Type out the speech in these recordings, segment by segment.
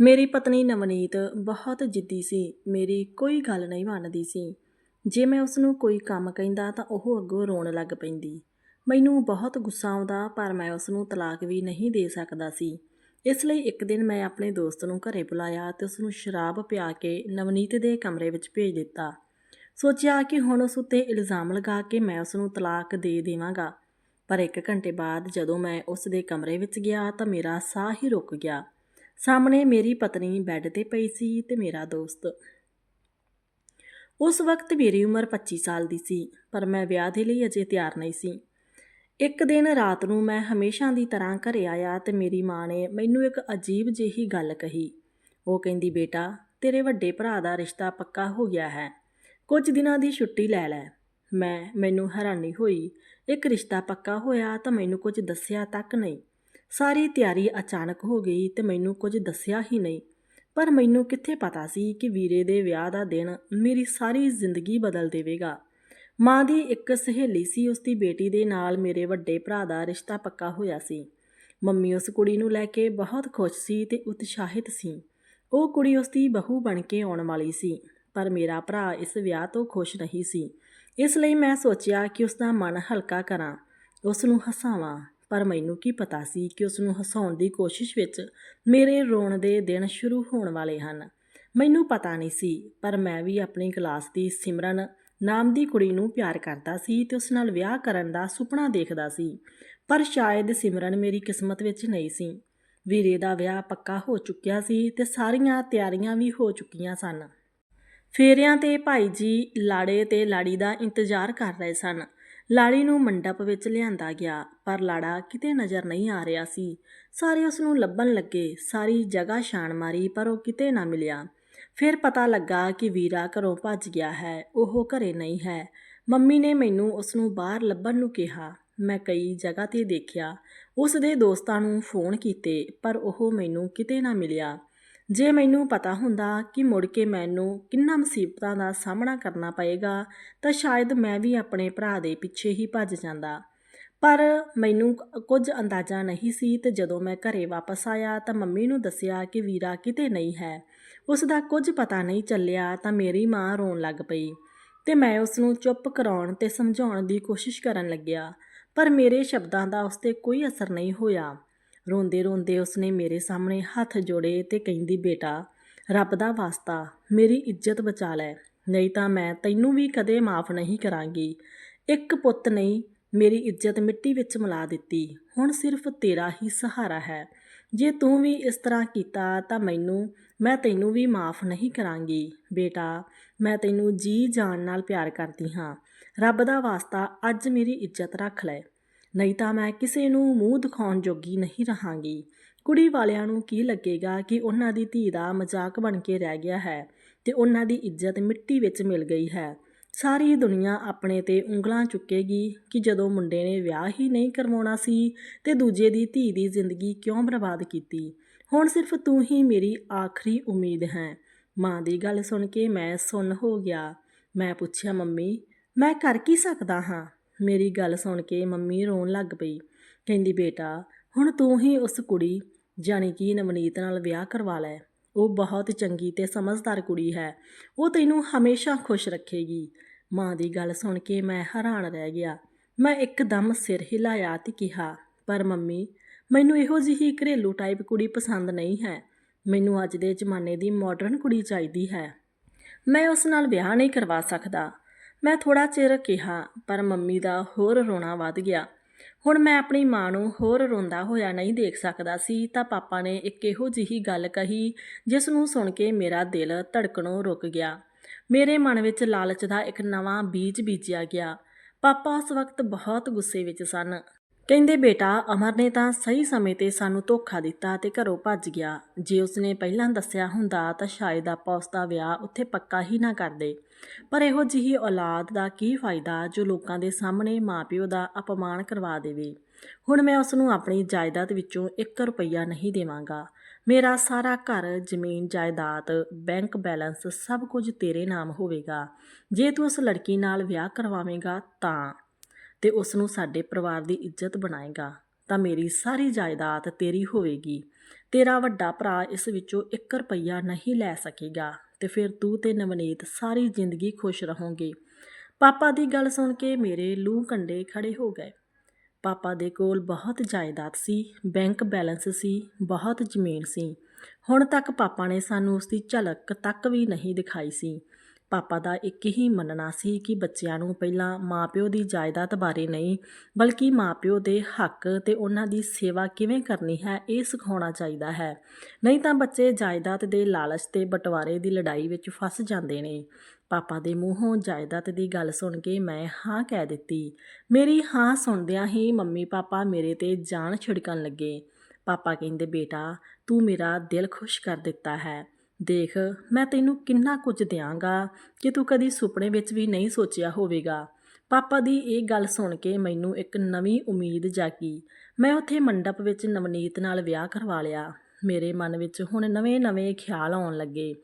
ਮੇਰੀ ਪਤਨੀ ਨਵਨੀਤ ਬਹੁਤ ਜਿੱਦੀ ਸੀ, ਮੇਰੀ ਕੋਈ ਗੱਲ ਨਹੀਂ ਮੰਨਦੀ ਸੀ। ਜੇ ਮੈਂ ਉਸ ਨੂੰ ਕੋਈ ਕੰਮ ਕਹਿੰਦਾ ਤਾਂ ਉਹ ਅੱਗੋਂ ਰੋਣ ਲੱਗ ਪੈਂਦੀ। ਮੈਨੂੰ ਬਹੁਤ ਗੁੱਸਾ ਆਉਂਦਾ, ਪਰ ਮੈਂ ਉਸ ਨੂੰ ਤਲਾਕ ਵੀ ਨਹੀਂ ਦੇ ਸਕਦਾ ਸੀ। ਇਸ ਲਈ ਇੱਕ ਦਿਨ ਮੈਂ ਆਪਣੇ ਦੋਸਤ ਨੂੰ ਘਰੇ ਬੁਲਾਇਆ ਤੇ ਉਸ ਨੂੰ ਸ਼ਰਾਬ ਪਿਆ ਕੇ ਨਵਨੀਤ ਦੇ ਕਮਰੇ ਵਿੱਚ ਭੇਜ ਦਿੱਤਾ। ਸੋਚਿਆ ਕਿ ਹੁਣ ਉਸ ਉੱਤੇ ਇਲਜ਼ਾਮ ਲਗਾ ਕੇ ਮੈਂ ਉਸ ਨੂੰ ਤਲਾਕ ਦੇ ਦੇਵਾਂਗਾ। ਪਰ ਇੱਕ ਘੰਟੇ ਬਾਅਦ ਜਦੋਂ ਮੈਂ ਉਸ ਦੇ ਕਮਰੇ ਵਿੱਚ ਗਿਆ ਤਾਂ ਮੇਰਾ ਸਾਹ ਹੀ ਰੁਕ ਗਿਆ। ਸਾਹਮਣੇ ਮੇਰੀ ਪਤਨੀ ਬੈੱਡ ਤੇ ਪਈ ਸੀ ਤੇ ਮੇਰਾ ਦੋਸਤ। ਉਸ ਵਕਤ ਮੇਰੀ ਉਮਰ 25 ਸਾਲ ਦੀ ਸੀ, ਪਰ ਮੈਂ ਵਿਆਹ ਦੇ ਲਈ ਅਜੇ ਤਿਆਰ ਨਹੀਂ ਸੀ। ਇੱਕ ਦਿਨ ਰਾਤ ਨੂੰ ਮੈਂ ਹਮੇਸ਼ਾ ਦੀ ਤਰ੍ਹਾਂ ਘਰੇ ਆਇਆ ਤੇ ਮੇਰੀ ਮਾਂ ਨੇ ਮੈਨੂੰ ਇੱਕ ਅਜੀਬ ਜਿਹੀ ਗੱਲ ਕਹੀ। ਉਹ ਕਹਿੰਦੀ, ਬੇਟਾ, ਤੇਰੇ ਵੱਡੇ ਭਰਾ ਦਾ ਰਿਸ਼ਤਾ ਪੱਕਾ ਹੋ ਗਿਆ ਹੈ। ਕੁਝ ਦਿਨਾਂ ਦੀ ਛੁੱਟੀ ਲੈ ਲੈ। ਮੈਂ, ਮੈਨੂੰ ਹੈਰਾਨੀ ਹੋਈ। ਇੱਕ ਰਿਸ਼ਤਾ ਪੱਕਾ ਹੋਇਆ ਤਾਂ ਮੈਨੂੰ ਕੁਝ ਦੱਸਿਆ ਤੱਕ ਨਹੀਂ। ਸਾਰੀ ਤਿਆਰੀ ਅਚਾਨਕ ਹੋ ਗਈ ਤੇ ਮੈਨੂੰ ਕੁਝ ਦੱਸਿਆ ਹੀ ਨਹੀਂ। ਪਰ ਮੈਨੂੰ ਕਿੱਥੇ ਪਤਾ ਸੀ ਕਿ ਵੀਰੇ ਦੇ ਵਿਆਹ ਦਾ ਦਿਨ ਮੇਰੀ ਸਾਰੀ ਜ਼ਿੰਦਗੀ ਬਦਲ ਦੇਵੇਗਾ। ਮਾਂ ਦੀ ਇੱਕ ਸਹੇਲੀ ਸੀ ਉਸ ਦੀ ਬੇਟੀ ਦੇ ਨਾਲ ਮੇਰੇ ਵੱਡੇ ਭਰਾ ਦਾ ਰਿਸ਼ਤਾ ਪੱਕਾ ਹੋਇਆ ਸੀ। ਮੰਮੀ ਉਸ ਕੁੜੀ ਨੂੰ ਲੈ ਕੇ ਬਹੁਤ ਖੁਸ਼ ਸੀ ਤੇ ਉਤਸ਼ਾਹਿਤ ਸੀ। ਉਹ ਕੁੜੀ ਉਸ ਦੀ ਬਹੂ ਬਣ ਕੇ ਆਉਣ ਵਾਲੀ ਸੀ, ਪਰ ਮੇਰਾ ਭਰਾ ਇਸ ਵਿਆਹ ਤੋਂ ਖੁਸ਼ ਨਹੀਂ ਸੀ। ਇਸ ਲਈ ਮੈਂ ਸੋਚਿਆ ਕਿ ਉਸ ਦਾ ਮਨ ਹਲਕਾ ਕਰਾਂ ਉਸ ਨੂੰ ਹਸਾਵਾਂ ਪਰ ਮੈਨੂੰ ਕੀ ਪਤਾ ਸੀ ਕਿ ਉਸ ਨੂੰ ਹਸਾਉਣ ਦੀ ਕੋਸ਼ਿਸ਼ ਵਿੱਚ ਮੇਰੇ ਰੋਣ ਦੇ ਦਿਨ ਸ਼ੁਰੂ ਹੋਣ ਵਾਲੇ ਹਨ। ਮੈਨੂੰ ਪਤਾ ਨਹੀਂ ਸੀ, ਪਰ ਮੈਂ ਵੀ ਆਪਣੀ ਕਲਾਸ ਦੀ ਸਿਮਰਨ ਨਾਮ ਦੀ ਕੁੜੀ ਨੂੰ ਪਿਆਰ ਕਰਦਾ ਸੀ ਤੇ ਉਸ ਨਾਲ ਵਿਆਹ ਕਰਨ ਦਾ ਸੁਪਨਾ ਦੇਖਦਾ ਸੀ। ਪਰ ਸ਼ਾਇਦ ਸਿਮਰਨ ਮੇਰੀ ਕਿਸਮਤ ਵਿੱਚ ਨਹੀਂ ਸੀ। ਵੀਰੇ ਦਾ ਵਿਆਹ ਪੱਕਾ ਹੋ ਚੁੱਕਿਆ ਸੀ ਤੇ ਸਾਰੀਆਂ ਤਿਆਰੀਆਂ ਵੀ ਹੋ ਚੁੱਕੀਆਂ ਸਨ। ਫੇਰਿਆਂ ਤੇ ਭਾਈ ਜੀ ਲਾੜੇ ਤੇ ਲਾੜੀ ਦਾ ਇੰਤਜ਼ਾਰ ਕਰ ਰਹੇ ਸਨ। ਲਾੜੀ ਨੂੰ ਮੰਡਪ ਵਿੱਚ ਲਿਆਂਦਾ ਗਿਆ, ਪਰ ਲਾੜਾ ਕਿਤੇ ਨਜ਼ਰ ਨਹੀਂ ਆ ਰਿਹਾ ਸੀ। ਸਾਰੇ ਉਸ ਨੂੰ ਲੱਭਣ ਲੱਗੇ, ਸਾਰੀ ਜਗ੍ਹਾ ਛਾਣ ਮਾਰੀ, ਪਰ ਉਹ ਕਿਤੇ ਨਾ ਮਿਲਿਆ। ਫਿਰ ਪਤਾ ਲੱਗਾ ਕਿ ਵੀਰਾ ਘਰੋਂ ਭੱਜ ਗਿਆ ਹੈ, ਉਹ ਘਰੇ ਨਹੀਂ ਹੈ। ਮੰਮੀ ਨੇ ਮੈਨੂੰ ਉਸ ਨੂੰ ਬਾਹਰ ਲੱਭਣ ਨੂੰ ਕਿਹਾ। ਮੈਂ ਕਈ ਜਗ੍ਹਾ ਤੇ ਦੇਖਿਆ। ਉਸ ਦੇ ਦੋਸਤਾਂ ਨੂੰ ਫੋਨ ਕੀਤੇ, ਪਰ ਉਹ ਮੈਨੂੰ ਕਿਤੇ ਨਾ ਮਿਲਿਆ। ਜੇ ਮੈਨੂੰ ਪਤਾ ਹੁੰਦਾ ਕਿ ਮੁੜ ਕੇ ਮੈਨੂੰ ਕਿੰਨਾ ਮੁਸੀਬਤਾਂ ਦਾ ਸਾਹਮਣਾ ਕਰਨਾ ਪਏਗਾ, ਤਾਂ ਸ਼ਾਇਦ ਮੈਂ ਵੀ ਆਪਣੇ ਭਰਾ ਦੇ ਪਿੱਛੇ ਹੀ ਭੱਜ ਜਾਂਦਾ। ਪਰ ਮੈਨੂੰ ਕੁਝ ਅੰਦਾਜ਼ਾ ਨਹੀਂ ਸੀ ਤੇ ਜਦੋਂ ਮੈਂ ਘਰੇ ਵਾਪਸ ਆਇਆ ਤਾਂ ਮੰਮੀ ਨੂੰ ਦੱਸਿਆ ਕਿ ਵੀਰਾ ਕਿਤੇ ਨਹੀਂ ਹੈ। ਉਸ ਦਾ ਕੁਝ ਪਤਾ ਨਹੀਂ ਚੱਲਿਆ ਤਾਂ ਮੇਰੀ ਮਾਂ ਰੋਣ ਲੱਗ ਪਈ ਤੇ ਮੈਂ ਉਸ ਨੂੰ ਚੁੱਪ ਕਰਾਉਣ ਤੇ ਸਮਝਾਉਣ ਦੀ ਕੋਸ਼ਿਸ਼ ਕਰਨ ਲੱਗਿਆ। ਪਰ ਮੇਰੇ ਸ਼ਬਦਾਂ ਦਾ ਉਸ ਤੇ ਕੋਈ ਅਸਰ ਨਹੀਂ ਹੋਇਆ। ਰੋਂਦੇ ਰੋਂਦੇ ਉਸਨੇ ਮੇਰੇ ਸਾਹਮਣੇ ਹੱਥ ਜੋੜੇ ਤੇ ਕਹਿੰਦੀ, ਬੇਟਾ, ਰੱਬ ਦਾ ਵਾਸਤਾ, ਮੇਰੀ ਇੱਜ਼ਤ ਬਚਾ ਲੈ, ਨਹੀਂ ਤਾਂ ਮੈਂ ਤੈਨੂੰ ਵੀ ਕਦੇ ਮਾਫ ਨਹੀਂ ਕਰਾਂਗੀ। ਇੱਕ ਪੁੱਤ ਨਹੀਂ ਮੇਰੀ ਇੱਜ਼ਤ ਮਿੱਟੀ ਵਿੱਚ ਮਿਲਾ ਦਿੱਤੀ। ਹੁਣ ਸਿਰਫ ਤੇਰਾ ਹੀ ਸਹਾਰਾ ਹੈ। ਜੇ ਤੂੰ ਵੀ ਇਸ ਤਰ੍ਹਾਂ ਕੀਤਾ ਤਾਂ ਮੈਨੂੰ, ਮੈਂ ਤੈਨੂੰ ਵੀ ਮਾਫ ਨਹੀਂ ਕਰਾਂਗੀ। ਬੇਟਾ, ਮੈਂ ਤੈਨੂੰ ਜੀ ਜਾਨ ਨਾਲ ਪਿਆਰ ਕਰਦੀ ਹਾਂ। ਰੱਬ ਦਾ ਵਾਸਤਾ ਅੱਜ ਮੇਰੀ ਇੱਜ਼ਤ ਰੱਖ ਲੈ। ਨਹੀਂ ਤਾਂ ਮੈਂ ਕਿਸੇ ਨੂੰ ਮੂੰਹ ਦਿਖਾਉਣ ਜੋਗੀ ਨਹੀਂ ਰਹਾਂਗੀ। ਕੁੜੀ ਵਾਲਿਆਂ ਨੂੰ ਕੀ ਲੱਗੇਗਾ ਕਿ ਉਹਨਾਂ ਦੀ ਧੀ ਦਾ ਮਜ਼ਾਕ ਬਣ ਕੇ ਰਹਿ ਗਿਆ ਹੈ ਤੇ ਉਹਨਾਂ ਦੀ ਇੱਜ਼ਤ ਮਿੱਟੀ ਵਿੱਚ ਮਿਲ ਗਈ ਹੈ। ਸਾਰੀ ਦੁਨੀਆ ਆਪਣੇ ਤੇ ਉਂਗਲਾਂ ਚੁੱਕੇਗੀ ਕਿ ਜਦੋਂ ਮੁੰਡੇ ਨੇ ਵਿਆਹ ਹੀ ਨਹੀਂ ਕਰਵਾਉਣਾ ਸੀ ਤੇ ਦੂਜੇ ਦੀ ਧੀ ਦੀ ਜ਼ਿੰਦਗੀ ਕਿਉਂ ਬਰਬਾਦ ਕੀਤੀ। ਹੁਣ ਸਿਰਫ ਤੂੰ ਹੀ ਮੇਰੀ ਆਖਰੀ ਉਮੀਦ ਹੈ। ਮਾਂ ਦੀ ਗੱਲ ਸੁਣ ਕੇ ਮੈਂ ਸੁੰਨ ਹੋ ਗਿਆ। ਮੈਂ ਪੁੱਛਿਆ, ਮੰਮੀ, ਮੈਂ ਕਰ ਕੀ ਸਕਦਾ ਹਾਂ? ਮੇਰੀ ਗੱਲ ਸੁਣ ਕੇ ਮੰਮੀ ਰੋਣ ਲੱਗ ਪਈ। ਕਹਿੰਦੀ, ਬੇਟਾ, ਹੁਣ ਤੂੰ ਹੀ ਉਸ ਕੁੜੀ, ਜਾਣੀ ਕਿ ਨਵਨੀਤ ਨਾਲ ਵਿਆਹ ਕਰਵਾ ਲੈ। ਉਹ ਬਹੁਤ ਚੰਗੀ ਤੇ ਸਮਝਦਾਰ ਕੁੜੀ ਹੈ। ਉਹ ਤੈਨੂੰ ਹਮੇਸ਼ਾ ਖੁਸ਼ ਰੱਖੇਗੀ। ਮਾਂ ਦੀ ਗੱਲ ਸੁਣ ਕੇ ਮੈਂ ਹੈਰਾਨ ਰਹਿ ਗਿਆ। ਮੈਂ ਇੱਕਦਮ ਸਿਰ ਹਿਲਾਇਆ ਤੇ ਕਿਹਾ, ਪਰ ਮੰਮੀ, ਮੈਨੂੰ ਇਹੋ ਜਿਹੀ ਘਰੇਲੂ ਟਾਈਪ ਕੁੜੀ ਪਸੰਦ ਨਹੀਂ ਹੈ। ਮੈਨੂੰ ਅੱਜ ਦੇ ਜ਼ਮਾਨੇ ਦੀ ਮਾਡਰਨ ਕੁੜੀ ਚਾਹੀਦੀ ਹੈ। ਮੈਂ ਉਸ ਨਾਲ ਵਿਆਹ ਨਹੀਂ ਕਰਵਾ ਸਕਦਾ। ਮੈਂ ਥੋੜਾ ਚਿਰ ਕਿਹਾ, ਪਰ ਮੰਮੀ ਦਾ ਹੋਰ ਰੋਣਾ ਵੱਧ ਗਿਆ। ਹੁਣ ਮੈਂ ਆਪਣੀ ਮਾਂ ਨੂੰ ਹੋਰ ਰੋਂਦਾ ਹੋਇਆ ਨਹੀਂ ਦੇਖ ਸਕਦਾ ਸੀ, ਤਾਂ ਪਾਪਾ ਨੇ ਇੱਕ ਇਹੋ ਜਿਹੀ ਗੱਲ ਕਹੀ, ਜਿਸ ਨੂੰ ਸੁਣ ਕੇ ਮੇਰਾ ਦਿਲ ਧੜਕਣੋਂ ਰੁਕ ਗਿਆ। ਮੇਰੇ ਮਨ ਵਿੱਚ ਲਾਲਚ ਦਾ ਇੱਕ ਨਵਾਂ ਬੀਜ ਬੀਜਿਆ ਗਿਆ। ਪਾਪਾ ਉਸ ਵਕਤ ਬਹੁਤ ਗੁੱਸੇ ਵਿੱਚ ਸਨ। ਕਹਿੰਦੇ, ਬੇਟਾ, ਅਮਰ ਨੇ ਤਾਂ ਸਹੀ ਸਮੇਂ ਤੇ ਸਾਨੂੰ ਧੋਖਾ ਦਿੱਤਾ ਤੇ ਘਰੋਂ ਭੱਜ ਗਿਆ। ਜੇ ਉਸਨੇ ਪਹਿਲਾਂ ਦੱਸਿਆ ਹੁੰਦਾ ਤਾਂ ਸ਼ਾਇਦ ਆਪਾਂ ਉਸ ਦਾ ਵਿਆਹ ਉੱਥੇ ਪੱਕਾ ਹੀ ਨਾ ਕਰਦੇ। ਪਰ ਇਹੋ ਜਿਹੀ ਔਲਾਦ ਦਾ ਕੀ ਫਾਇਦਾ ਜੋ ਲੋਕਾਂ ਦੇ ਸਾਹਮਣੇ ਮਾਪਿਓ ਦਾ ਅਪਮਾਨ ਕਰਵਾ ਦੇਵੇ? ਹੁਣ ਮੈਂ ਉਸ ਨੂੰ ਆਪਣੀ ਜਾਇਦਾਦ ਵਿੱਚੋਂ 1 ਰੁਪਈਆ ਨਹੀਂ ਦੇਵਾਂਗਾ। ਮੇਰਾ ਸਾਰਾ ਘਰ, ਜ਼ਮੀਨ, ਜਾਇਦਾਦ, ਬੈਂਕ ਬੈਲੈਂਸ ਸਭ ਕੁਝ ਤੇਰੇ ਨਾਮ ਹੋਵੇਗਾ। ਜੇ ਤੂੰ ਉਸ ਲੜਕੀ ਨਾਲ ਵਿਆਹ ਕਰਵਾਵੇਂਗਾ ਤਾਂ ਤੇ ਉਸ ਨੂੰ ਸਾਡੇ ਪਰਿਵਾਰ ਦੀ ਇੱਜ਼ਤ ਬਣਾਏਗਾ, ਤਾਂ ਮੇਰੀ ਸਾਰੀ ਜਾਇਦਾਦ ਤੇਰੀ ਹੋਵੇਗੀ। ਤੇਰਾ ਵੱਡਾ ਭਰਾ ਇਸ ਵਿੱਚੋਂ 1 ਰੁਪਈਆ ਨਹੀਂ ਲੈ ਸਕੇਗਾ ਤੇ ਫਿਰ ਤੂੰ ਤੇ ਨਵਨੀਤ ਸਾਰੀ ਜ਼ਿੰਦਗੀ ਖੁਸ਼ ਰਹੋਗੇ। ਪਾਪਾ ਦੀ ਗੱਲ ਸੁਣ ਕੇ ਮੇਰੇ ਲੂ ਕੰਡੇ ਖੜੇ ਹੋ ਗਏ। ਪਾਪਾ ਦੇ ਕੋਲ ਬਹੁਤ ਜਾਇਦਾਦ ਸੀ, ਬੈਂਕ ਬੈਲੈਂਸ ਸੀ, ਬਹੁਤ ਜ਼ਮੀਨ ਸੀ। ਹੁਣ ਤੱਕ ਪਾਪਾ ਨੇ ਸਾਨੂੰ ਉਸ ਦੀ ਝਲਕ ਤੱਕ ਵੀ ਨਹੀਂ ਦਿਖਾਈ ਸੀ। ਪਾਪਾ ਦਾ ਇੱਕ ਹੀ ਮੰਨਣਾ ਸੀ ਕਿ ਬੱਚਿਆਂ ਨੂੰ ਪਹਿਲਾਂ ਮਾਪਿਓ ਦੀ ਜਾਇਦਾਦ ਬਾਰੇ ਨਹੀਂ, ਬਲਕਿ ਮਾਪਿਓ ਦੇ ਹੱਕ ਤੇ ਉਹਨਾਂ ਦੀ ਸੇਵਾ ਕਿਵੇਂ ਕਰਨੀ ਹੈ ਇਹ ਸਿਖਾਉਣਾ ਚਾਹੀਦਾ ਹੈ। ਨਹੀਂ ਤਾਂ ਬੱਚੇ ਜਾਇਦਾਦ ਦੇ ਲਾਲਚ ਤੇ ਬਟਵਾਰੇ ਦੀ ਲੜਾਈ ਵਿੱਚ ਫਸ ਜਾਂਦੇ ਨੇ। ਪਾਪਾ ਦੇ ਮੂੰਹੋਂ ਜਾਇਦਾਦ ਦੀ ਗੱਲ ਸੁਣ ਕੇ ਮੈਂ ਹਾਂ ਕਹਿ ਦਿੱਤੀ। ਮੇਰੀ ਹਾਂ ਸੁਣਦਿਆਂ ਹੀ ਮੰਮੀ ਪਾਪਾ ਮੇਰੇ ਤੇ ਜਾਨ ਛਿੜਕਣ ਲੱਗੇ। ਪਾਪਾ ਕਹਿੰਦੇ, ਬੇਟਾ, ਤੂੰ ਮੇਰਾ ਦਿਲ ਖੁਸ਼ ਕਰ ਦਿੱਤਾ ਹੈ। ਦੇਖ, ਮੈਂ ਤੈਨੂੰ ਕਿੰਨਾ ਕੁਝ ਦਿਆਂਗਾ ਕਿ ਤੂੰ ਕਦੀ ਸੁਪਨੇ ਵਿੱਚ ਵੀ ਨਹੀਂ ਸੋਚਿਆ ਹੋਵੇਗਾ। ਪਾਪਾ ਦੀ ਇਹ ਗੱਲ ਸੁਣ ਕੇ ਮੈਨੂੰ ਇੱਕ ਨਵੀਂ ਉਮੀਦ ਜਾਗੀ। ਮੈਂ ਉੱਥੇ ਮੰਡਪ ਵਿੱਚ ਨਵਨੀਤ ਨਾਲ ਵਿਆਹ ਕਰਵਾ ਲਿਆ। ਮੇਰੇ ਮਨ ਵਿੱਚ ਹੁਣ ਨਵੇਂ-ਨਵੇਂ ਖਿਆਲ ਆਉਣ ਲੱਗੇ।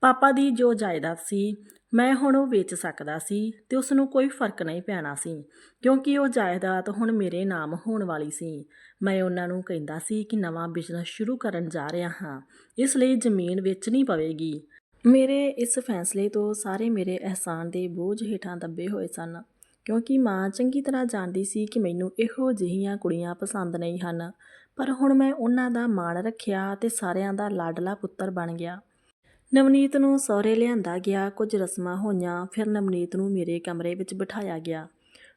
ਪਾਪਾ ਦੀ ਜੋ ਜਾਇਦਾਦ ਸੀ ਮੈਂ ਹੁਣ ਉਹ ਵੇਚ ਸਕਦਾ ਸੀ ਤੇ ਉਸ ਨੂੰ ਕੋਈ ਫ਼ਰਕ ਨਹੀਂ ਪੈਣਾ ਸੀ, ਕਿਉਂਕਿ ਉਹ ਜਾਇਦਾਦ ਹੁਣ ਮੇਰੇ ਨਾਮ ਹੋਣ ਵਾਲੀ ਸੀ। ਮੈਂ ਉਹਨਾਂ ਨੂੰ ਕਹਿੰਦਾ ਸੀ ਕਿ ਨਵਾਂ ਬਿਜ਼ਨਸ ਸ਼ੁਰੂ ਕਰਨ ਜਾ ਰਿਹਾ ਹਾਂ, ਇਸ ਲਈ ਜ਼ਮੀਨ ਵੇਚਣੀ ਪਵੇਗੀ। ਮੇਰੇ ਇਸ ਫੈਸਲੇ ਤੋਂ ਸਾਰੇ ਮੇਰੇ ਅਹਿਸਾਨ ਦੇ ਬੋਝ ਹੇਠਾਂ ਦੱਬੇ ਹੋਏ ਸਨ, ਕਿਉਂਕਿ ਮਾਂ ਚੰਗੀ ਤਰ੍ਹਾਂ ਜਾਣਦੀ ਸੀ ਕਿ ਮੈਨੂੰ ਇਹੋ ਜਿਹੀਆਂ ਕੁੜੀਆਂ ਪਸੰਦ ਨਹੀਂ ਹਨ। ਪਰ ਹੁਣ ਮੈਂ ਉਹਨਾਂ ਦਾ ਮਾਣ ਰੱਖਿਆ ਤੇ ਸਾਰਿਆਂ ਦਾ ਲਾਡਲਾ ਪੁੱਤਰ ਬਣ ਗਿਆ। ਨਵਨੀਤ ਨੂੰ ਸਹੁਰੇ ਲਿਆਂਦਾ ਗਿਆ, ਕੁਝ ਰਸਮਾਂ ਹੋਈਆਂ, ਫਿਰ ਨਵਨੀਤ ਨੂੰ ਮੇਰੇ ਕਮਰੇ ਵਿੱਚ ਬਿਠਾਇਆ ਗਿਆ।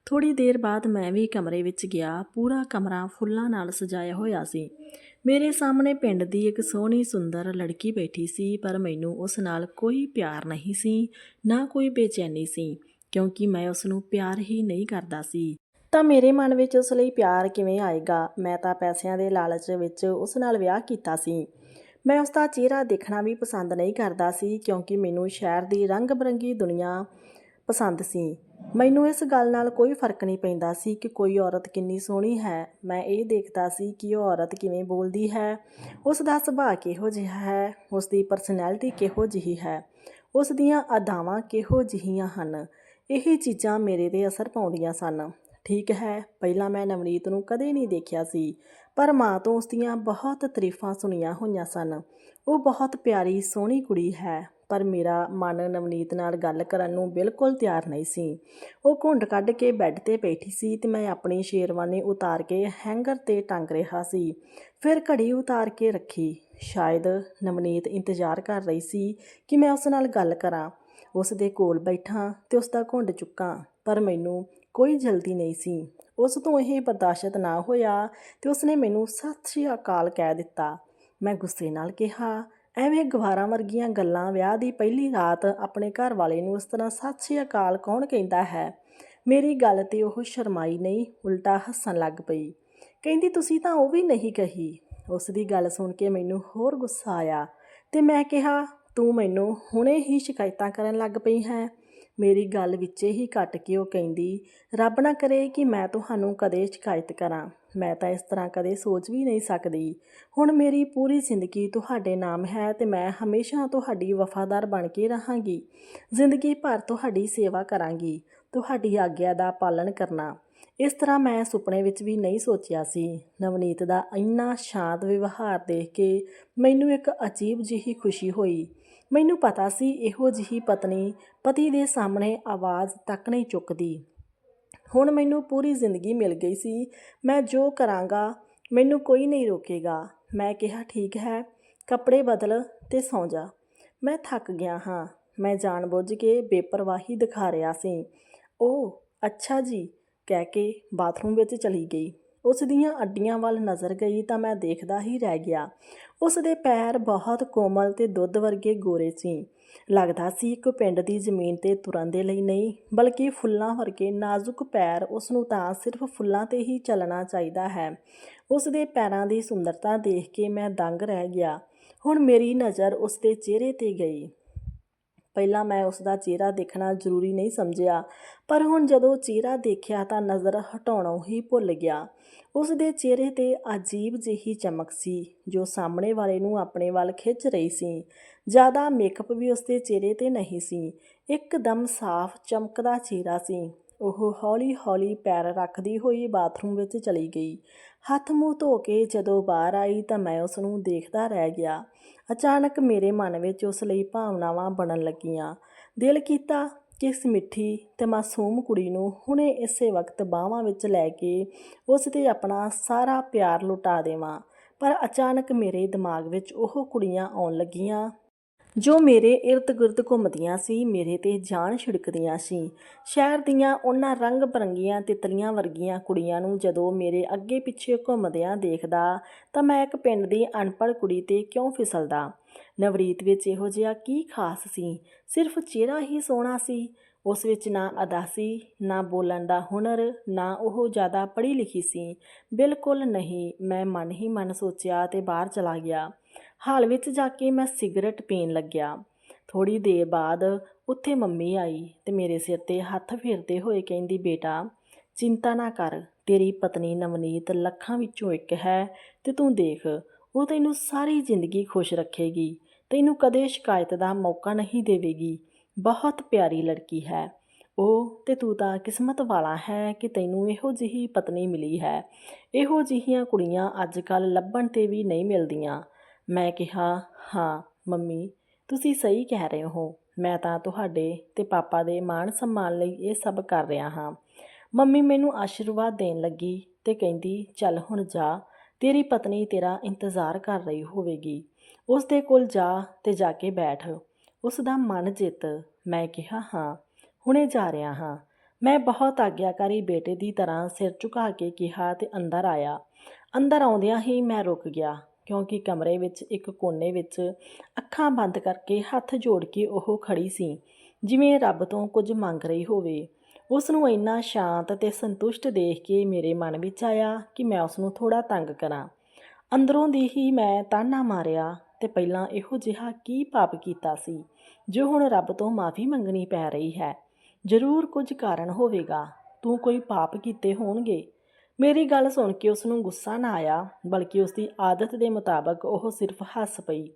ਥੋੜੀ ਦੇਰ ਬਾਅਦ ਮੈਂ ਵੀ ਕਮਰੇ ਵਿੱਚ ਗਿਆ, ਪੂਰਾ ਕਮਰਾ ਫੁੱਲਾਂ ਨਾਲ ਸਜਾਇਆ ਹੋਇਆ ਸੀ। ਮੇਰੇ ਸਾਹਮਣੇ ਪਿੰਡ ਦੀ ਇੱਕ ਸੋਹਣੀ ਸੁੰਦਰ ਲੜਕੀ ਬੈਠੀ ਸੀ, ਪਰ ਮੈਨੂੰ ਉਸ ਨਾਲ ਕੋਈ ਪਿਆਰ ਨਹੀਂ ਸੀ, ਨਾ ਕੋਈ ਬੇਚੈਨੀ ਸੀ, ਕਿਉਂਕਿ ਮੈਂ ਉਸ ਨੂੰ ਪਿਆਰ ਹੀ ਨਹੀਂ ਕਰਦਾ ਸੀ। ਤਾਂ ਮੇਰੇ ਮਨ ਵਿੱਚ ਉਸ ਲਈ ਪਿਆਰ ਕਿਵੇਂ ਆਏਗਾ? ਮੈਂ ਤਾਂ ਪੈਸਿਆਂ ਦੇ ਲਾਲਚ ਵਿੱਚ ਉਸ ਨਾਲ ਵਿਆਹ ਕੀਤਾ ਸੀ। ਮੈਂ ਉਸ ਦਾ ਚਿਹਰਾ ਦੇਖਣਾ ਵੀ ਪਸੰਦ ਨਹੀਂ ਕਰਦਾ ਸੀ ਕਿਉਂਕਿ ਮੈਨੂੰ ਸ਼ਹਿਰ ਦੀ ਰੰਗ-ਬਰੰਗੀ ਦੁਨੀਆ ਪਸੰਦ ਸੀ। ਮੈਨੂੰ ਇਸ ਗੱਲ ਨਾਲ ਕੋਈ ਫ਼ਰਕ ਨਹੀਂ ਪੈਂਦਾ ਸੀ ਕਿ ਕੋਈ ਔਰਤ ਕਿੰਨੀ ਸੋਹਣੀ ਹੈ। ਮੈਂ ਇਹ ਦੇਖਦਾ ਸੀ ਕਿ ਉਹ ਔਰਤ ਕਿਵੇਂ ਬੋਲਦੀ ਹੈ। ਉਸ ਦਾ ਸੁਭਾਅ ਕਿਹੋ ਜਿਹਾ ਹੈ ਉਸ ਦੀ ਪਰਸਨੈਲਿਟੀ ਕਿਹੋ ਜਿਹੀ ਹੈ ਉਸ ਦੀਆਂ ਅਦਾਵਾਂ ਕਿਹੋ ਜਿਹੀਆਂ ਹਨ, ਇਹ ਚੀਜ਼ਾਂ ਮੇਰੇ ਤੇ ਅਸਰ ਪਾਉਂਦੀਆਂ ਸਨ। ਠੀਕ ਹੈ, ਪਹਿਲਾਂ ਮੈਂ ਨਵਨੀਤ ਨੂੰ ਕਦੇ ਨਹੀਂ ਦੇਖਿਆ ਸੀ, ਪਰ ਮਾਂ ਤੋਂ ਉਸ ਦੀਆਂ ਬਹੁਤ ਤਾਰੀਫਾਂ ਸੁਣੀਆਂ ਹੋਈਆਂ ਸਨ। ਉਹ ਬਹੁਤ ਪਿਆਰੀ, ਸੋਹਣੀ ਕੁੜੀ ਹੈ, ਪਰ ਮੇਰਾ ਮਨ ਨਵਨੀਤ ਨਾਲ ਗੱਲ ਕਰਨ ਨੂੰ ਬਿਲਕੁਲ ਤਿਆਰ ਨਹੀਂ ਸੀ। ਉਹ ਘੁੰਡ ਕੱਢ ਕੇ ਬੈੱਡ ਤੇ ਬੈਠੀ ਸੀ ਤੇ ਮੈਂ ਆਪਣੀ ਸ਼ੇਰਵਾਨੀ ਉਤਾਰ ਕੇ ਹੈਂਗਰ ਤੇ ਟੰਗ ਰਿਹਾ ਸੀ। ਫਿਰ ਘੜੀ ਉਤਾਰ ਕੇ ਰੱਖੀ। ਸ਼ਾਇਦ ਨਵਨੀਤ ਇੰਤਜ਼ਾਰ ਕਰ ਰਹੀ ਸੀ ਕਿ ਮੈਂ ਉਸ ਨਾਲ ਗੱਲ ਕਰਾਂ। ਉਸ ਦੇ ਕੋਲ ਬੈਠਾਂ ਤੇ ਉਸ ਦਾ ਘੁੰਡ ਚੁੱਕਾਂ, ਪਰ ਮੈਨੂੰ ਕੋਈ ਜਲਦੀ ਨਹੀਂ ਸੀ। ਉਸ ਤੋਂ ਇਹ ਬਰਦਾਸ਼ਤ ਨਾ ਹੋਇਆ ਤੇ ਉਸਨੇ ਮੈਨੂੰ ਸਤਿ ਸ਼੍ਰੀ ਅਕਾਲ ਕਹਿ ਦਿੱਤਾ। ਮੈਂ ਗੁੱਸੇ ਨਾਲ ਕਿਹਾ, ਐਵੇਂ ਗਵਾਰਾਂ ਵਰਗੀਆਂ ਗੱਲਾਂ ਵਿਆਹ ਦੀ ਪਹਿਲੀ ਰਾਤ ਆਪਣੇ ਘਰ ਵਾਲੇ ਨੂੰ ਇਸ ਤਰ੍ਹਾਂ ਸਤਿ ਸ਼੍ਰੀ ਅਕਾਲ ਕੌਣ ਕਹਿੰਦਾ ਹੈ? ਮੇਰੀ ਗੱਲ ਤੇ ਉਹ ਸ਼ਰਮਾਈ ਨਹੀਂ, ਉਲਟਾ ਹੱਸਣ ਲੱਗ ਪਈ। ਕਹਿੰਦੀ, ਤੁਸੀਂ ਤਾਂ ਉਹ ਵੀ ਨਹੀਂ ਕਹੀ। ਉਸ ਦੀ ਗੱਲ ਸੁਣ ਕੇ ਮੈਨੂੰ ਹੋਰ ਗੁੱਸਾ ਆਇਆ ਤੇ ਮੈਂ ਕਿਹਾ, ਤੂੰ ਮੈਨੂੰ ਹੁਣੇ ਹੀ ਸ਼ਿਕਾਇਤਾਂ ਕਰਨ ਲੱਗ ਪਈ ਹੈ। ਮੇਰੀ ਗੱਲ ਵਿੱਚੇ ਹੀ ਕੱਟ ਕੇ ਉਹ ਕਹਿੰਦੀ? ਰੱਬ ਨਾ ਕਰੇ ਕਿ ਮੈਂ ਤੁਹਾਨੂੰ ਕਦੇ ਸ਼ਿਕਾਇਤ ਕਰਾਂ। ਮੈਂ ਤਾਂ ਇਸ ਤਰ੍ਹਾਂ ਕਦੇ ਸੋਚ ਵੀ ਨਹੀਂ ਸਕਦੀ। ਹੁਣ ਮੇਰੀ ਪੂਰੀ ਜ਼ਿੰਦਗੀ ਤੁਹਾਡੇ ਨਾਮ ਹੈ ਤੇ ਮੈਂ ਹਮੇਸ਼ਾ ਤੁਹਾਡੀ ਵਫਾਦਾਰ ਬਣ ਕੇ ਰਹਾਂਗੀ। ਜ਼ਿੰਦਗੀ ਭਰ ਤੁਹਾਡੀ ਸੇਵਾ ਕਰਾਂਗੀ, ਤੁਹਾਡੀ ਆਗਿਆ ਦਾ ਪਾਲਣ ਕਰਨਾ। ਇਸ ਤਰ੍ਹਾਂ ਮੈਂ ਸੁਪਨੇ ਵਿੱਚ ਵੀ ਨਹੀਂ ਸੋਚਿਆ ਸੀ। ਨਵਨੀਤ ਦਾ ਇੰਨਾ ਸ਼ਾਂਤ ਵਿਵਹਾਰ ਦੇਖ ਕੇ ਮੈਨੂੰ ਇੱਕ ਅਜੀਬ ਜਿਹੀ ਖੁਸ਼ੀ ਹੋਈ। ਮੈਨੂੰ ਪਤਾ ਸੀ ਇਹੋ ਜਿਹੀ ਪਤਨੀ ਪਤੀ ਦੇ ਸਾਹਮਣੇ ਆਵਾਜ਼ ਤੱਕ ਨਹੀਂ ਚੁੱਕਦੀ। ਹੁਣ ਮੈਨੂੰ ਪੂਰੀ ਜ਼ਿੰਦਗੀ ਮਿਲ ਗਈ ਸੀ। ਮੈਂ ਜੋ ਕਰਾਂਗਾ, ਮੈਨੂੰ ਕੋਈ ਨਹੀਂ ਰੋਕੇਗਾ। ਮੈਂ ਕਿਹਾ, ਠੀਕ ਹੈ, ਕੱਪੜੇ ਬਦਲ ਤੇ ਸੌਂ ਜਾ। ਮੈਂ ਥੱਕ ਗਿਆ ਹਾਂ। ਮੈਂ ਜਾਣਬੁੱਝ ਕੇ ਬੇਪਰਵਾਹੀ ਦਿਖਾ ਰਿਹਾ ਸੀ। ਉਹ ਅੱਛਾ ਜੀ, ਕਹਿ ਕੇ ਬਾਥਰੂਮ ਵਿੱਚ ਚਲੀ ਗਈ। ਉਸ ਦੀਆਂ ਅੱਡੀਆਂ ਵੱਲ ਨਜ਼ਰ ਗਈ ਤਾਂ ਮੈਂ ਦੇਖਦਾ ਹੀ ਰਹਿ ਗਿਆ। ਉਸ ਦੇ ਪੈਰ ਬਹੁਤ ਕੋਮਲ ਤੇ ਦੁੱਧ ਵਰਗੇ ਗੋਰੇ ਸੀ। ਲੱਗਦਾ ਸੀ ਇੱਕ ਪਿੰਡ ਦੀ ਜ਼ਮੀਨ ਤੇ ਤੁਰਨ ਦੇ ਲਈ ਨਹੀਂ, ਬਲਕਿ ਫੁੱਲਾਂ ਵਰਗੇ ਨਾਜ਼ੁਕ ਪੈਰ ਉਸ ਨੂੰ ਤਾਂ ਸਿਰਫ ਫੁੱਲਾਂ ਤੇ ਹੀ ਚੱਲਣਾ ਚਾਹੀਦਾ ਹੈ। ਉਸ ਦੇ ਪੈਰਾਂ ਦੀ ਸੁੰਦਰਤਾ ਦੇਖ ਕੇ ਮੈਂ ਦੰਗ ਰਹਿ ਗਿਆ। ਹੁਣ ਮੇਰੀ ਨਜ਼ਰ ਉਸ ਦੇ ਚਿਹਰੇ ਤੇ ਗਈ। ਪਹਿਲਾਂ ਮੈਂ ਉਸ ਦਾ ਚਿਹਰਾ ਦੇਖਣਾ ਜ਼ਰੂਰੀ ਨਹੀਂ ਸਮਝਿਆ, ਪਰ ਹੁਣ ਜਦੋਂ ਚਿਹਰਾ ਦੇਖਿਆ ਤਾਂ ਨਜ਼ਰ ਹਟਾਉਣੋਂ ਹੀ ਭੁੱਲ ਗਿਆ। ਉਸ ਦੇ ਚਿਹਰੇ ਤੇ ਅਜੀਬ ਜਿਹੀ ਚਮਕ ਸੀ, ਜੋ ਸਾਹਮਣੇ ਵਾਲੇ ਨੂੰ ਆਪਣੇ ਵੱਲ ਖਿੱਚ ਰਹੀ ਸੀ। ਜ਼ਿਆਦਾ ਮੇਕਅਪ ਵੀ ਉਸ ਦੇ ਚਿਹਰੇ ਤੇ ਨਹੀਂ ਸੀ, ਇੱਕਦਮ ਸਾਫ਼ ਚਮਕਦਾ ਚਿਹਰਾ ਸੀ। ਉਹ ਹੌਲੀ-ਹੌਲੀ ਪੈਰ ਰੱਖਦੀ ਹੋਈ ਬਾਥਰੂਮ ਵਿੱਚ ਚਲੀ ਗਈ। ਹੱਥ ਮੂੰਹ ਧੋ ਕੇ ਜਦੋਂ ਬਾਹਰ ਆਈ ਤਾਂ ਮੈਂ ਉਸ ਨੂੰ ਦੇਖਦਾ ਰਹਿ ਗਿਆ। ਅਚਾਨਕ ਮੇਰੇ ਮਨ ਵਿੱਚ ਉਸ ਲਈ ਭਾਵਨਾਵਾਂ ਬਣਨ ਲੱਗੀਆਂ। ਦਿਲ ਕੀਤਾ ਕਿ ਇਸ ਮਿੱਠੀ ਤੇ ਮਾਸੂਮ ਕੁੜੀ ਨੂੰ ਹੁਣੇ ਇਸੇ ਵਕਤ ਬਾਹਾਂ ਵਿੱਚ ਲੈ ਕੇ ਉਸ 'ਤੇ ਆਪਣਾ ਸਾਰਾ ਪਿਆਰ ਲੁਟਾ ਦੇਵਾਂ। ਪਰ ਅਚਾਨਕ ਮੇਰੇ ਦਿਮਾਗ ਵਿੱਚ ਉਹ ਕੁੜੀਆਂ ਆਉਣ ਲੱਗੀਆਂ ਜੋ ਮੇਰੇ ਇਰਦ-ਗਿਰਦ ਘੁੰਮਦੀਆਂ ਸੀ, ਮੇਰੇ 'ਤੇ ਜਾਨ ਛਿੜਕਦੀਆਂ ਸੀ। ਸ਼ਹਿਰ ਦੀਆਂ ਉਹਨਾਂ ਰੰਗ-ਬਰੰਗੀਆਂ ਤਿੱਤਲੀਆਂ ਵਰਗੀਆਂ ਕੁੜੀਆਂ ਨੂੰ ਜਦੋਂ ਮੇਰੇ ਅੱਗੇ-ਪਿੱਛੇ ਘੁੰਮਦਿਆਂ ਦੇਖਦਾ ਤਾਂ ਮੈਂ ਇੱਕ ਪਿੰਡ ਦੀ ਅਨਪੜ੍ਹ ਕੁੜੀ 'ਤੇ ਕਿਉਂ ਫਿਸਲਦਾ। ਨਵਰੀਤ ਵਿੱਚ ਇਹੋ ਜਿਹਾ ਕੀ ਖਾਸ ਸੀ? ਸਿਰਫ਼ ਚਿਹਰਾ ਹੀ ਸੋਹਣਾ ਸੀ। ਉਸ ਵਿੱਚ ਨਾ ਅਦਾਸੀ ਨਾ ਬੋਲਣ ਦਾ ਹੁਨਰ, ਨਾ ਉਹ ਜ਼ਿਆਦਾ ਪੜ੍ਹੀ-ਲਿਖੀ ਸੀ। ਬਿਲਕੁਲ ਨਹੀਂ। ਮੈਂ ਮਨ ਹੀ ਮਨ ਸੋਚਿਆ ਤੇ ਬਾਹਰ ਚਲਾ ਗਿਆ। ਹਾਲ ਵਿੱਚ ਜਾ ਕੇ ਮੈਂ ਸਿਗਰਟ ਪੀਣ ਲੱਗਿਆ। ਥੋੜ੍ਹੀ ਦੇਰ ਬਾਅਦ ਉੱਥੇ ਮੰਮੀ ਆਈ ਤੇ ਮੇਰੇ ਸਿਰ 'ਤੇ ਹੱਥ ਫੇਰਦੇ ਹੋਏ ਕਹਿੰਦੀ, "ਬੇਟਾ, ਚਿੰਤਾ ਨਾ ਕਰ। ਤੇਰੀ ਪਤਨੀ ਨਵਨੀਤ ਲੱਖਾਂ ਵਿੱਚੋਂ ਇੱਕ ਹੈ ਤੇ ਤੂੰ ਦੇਖ, ਉਹ ਤੈਨੂੰ ਸਾਰੀ ਜ਼ਿੰਦਗੀ ਖੁਸ਼ ਰੱਖੇਗੀ। ਤੈਨੂੰ ਕਦੇ ਸ਼ਿਕਾਇਤ ਦਾ ਮੌਕਾ ਨਹੀਂ ਦੇਵੇਗੀ। ਬਹੁਤ ਪਿਆਰੀ ਲੜਕੀ ਹੈ ਉਹ ਤੇ ਤੂੰ ਤਾਂ ਕਿਸਮਤ ਵਾਲਾ ਹੈ ਕਿ ਤੈਨੂੰ ਇਹੋ ਜਿਹੀ ਪਤਨੀ ਮਿਲੀ ਹੈ। ਇਹੋ ਜਿਹੀਆਂ ਕੁੜੀਆਂ ਅੱਜ-ਕੱਲ੍ਹ ਲੱਭਣ 'ਤੇ ਵੀ ਨਹੀਂ ਮਿਲਦੀਆਂ।" ਮੈਂ ਕਿਹਾ, "ਹਾਂ ਮੰਮੀ, ਤੁਸੀਂ ਸਹੀ ਕਹਿ ਰਹੇ ਹੋ। ਮੈਂ ਤਾਂ ਤੁਹਾਡੇ ਤੇ ਪਾਪਾ ਦੇ ਮਾਣ-ਸਨਮਾਨ ਲਈ ਇਹ ਸਭ ਕਰ ਰਿਹਾ ਹਾਂ।" ਮੰਮੀ ਮੈਨੂੰ ਆਸ਼ੀਰਵਾਦ ਦੇਣ ਲੱਗੀ ਤੇ ਕਹਿੰਦੀ, "ਚੱਲ ਹੁਣ ਜਾ। ਤੇਰੀ ਪਤਨੀ ਤੇਰਾ ਇੰਤਜ਼ਾਰ ਕਰ ਰਹੀ ਹੋਵੇਗੀ। ਉਸ ਦੇ ਕੋਲ ਜਾ ਤੇ ਜਾ ਕੇ ਬੈਠ। ਉਸ ਦਾ ਮਨ ਜਿੱਤ।" ਮੈਂ ਕਿਹਾ, "ਹਾਂ, ਹੁਣੇ ਜਾ ਰਿਹਾ ਹਾਂ।" ਮੈਂ ਬਹੁਤ ਆਗਿਆਕਾਰੀ ਬੇਟੇ ਦੀ ਤਰ੍ਹਾਂ ਸਿਰ ਝੁਕਾ ਕੇ ਕਿਹਾ ਤੇ ਅੰਦਰ ਆਇਆ। ਅੰਦਰ ਆਉਂਦਿਆਂ ਹੀ ਮੈਂ ਰੁਕ ਗਿਆ ਕਿਉਂਕਿ ਕਮਰੇ ਵਿੱਚ ਇੱਕ ਕੋਨੇ ਵਿੱਚ ਅੱਖਾਂ ਬੰਦ ਕਰਕੇ ਹੱਥ ਜੋੜ ਕੇ ਉਹ ਖੜੀ ਸੀ, ਜਿਵੇਂ ਰੱਬ ਤੋਂ ਕੁਝ ਮੰਗ ਰਹੀ ਹੋਵੇ। ਉਸ ਨੂੰ ਇੰਨਾ ਸ਼ਾਂਤ ਤੇ ਸੰਤੁਸ਼ਟ ਦੇਖ ਕੇ ਮੇਰੇ ਮਨ ਵਿੱਚ ਆਇਆ ਕਿ ਮੈਂ ਉਸ ਨੂੰ ਥੋੜ੍ਹਾ ਤੰਗ ਕਰਾਂ। ਅੰਦਰੋਂ ਦੀ ਹੀ ਮੈਂ ਤਾਨਾ ਮਾਰਿਆ ਤੇ ਪਹਿਲਾਂ ਇਹੋ ਜਿਹਾ ਕੀ ਪਾਪ ਕੀਤਾ ਸੀ ਜੋ ਹੁਣ ਰੱਬ ਤੋਂ ਮਾਫ਼ੀ ਮੰਗਣੀ ਪੈ ਰਹੀ ਹੈ। ਜ਼ਰੂਰ ਕੁਝ ਕਾਰਨ ਹੋਵੇਗਾ। ਤੂੰ ਕੋਈ ਪਾਪ ਕੀਤੇ ਹੋਣਗੇ। ਮੇਰੀ ਗੱਲ ਸੁਣ ਕੇ ਉਸ ਨੂੰ ਗੁੱਸਾ ਨਾ ਆਇਆ, ਬਲਕਿ ਉਸ ਦੀ ਆਦਤ ਦੇ ਮੁਤਾਬਕ ਉਹ ਸਿਰਫ਼ ਹੱਸ ਪਈ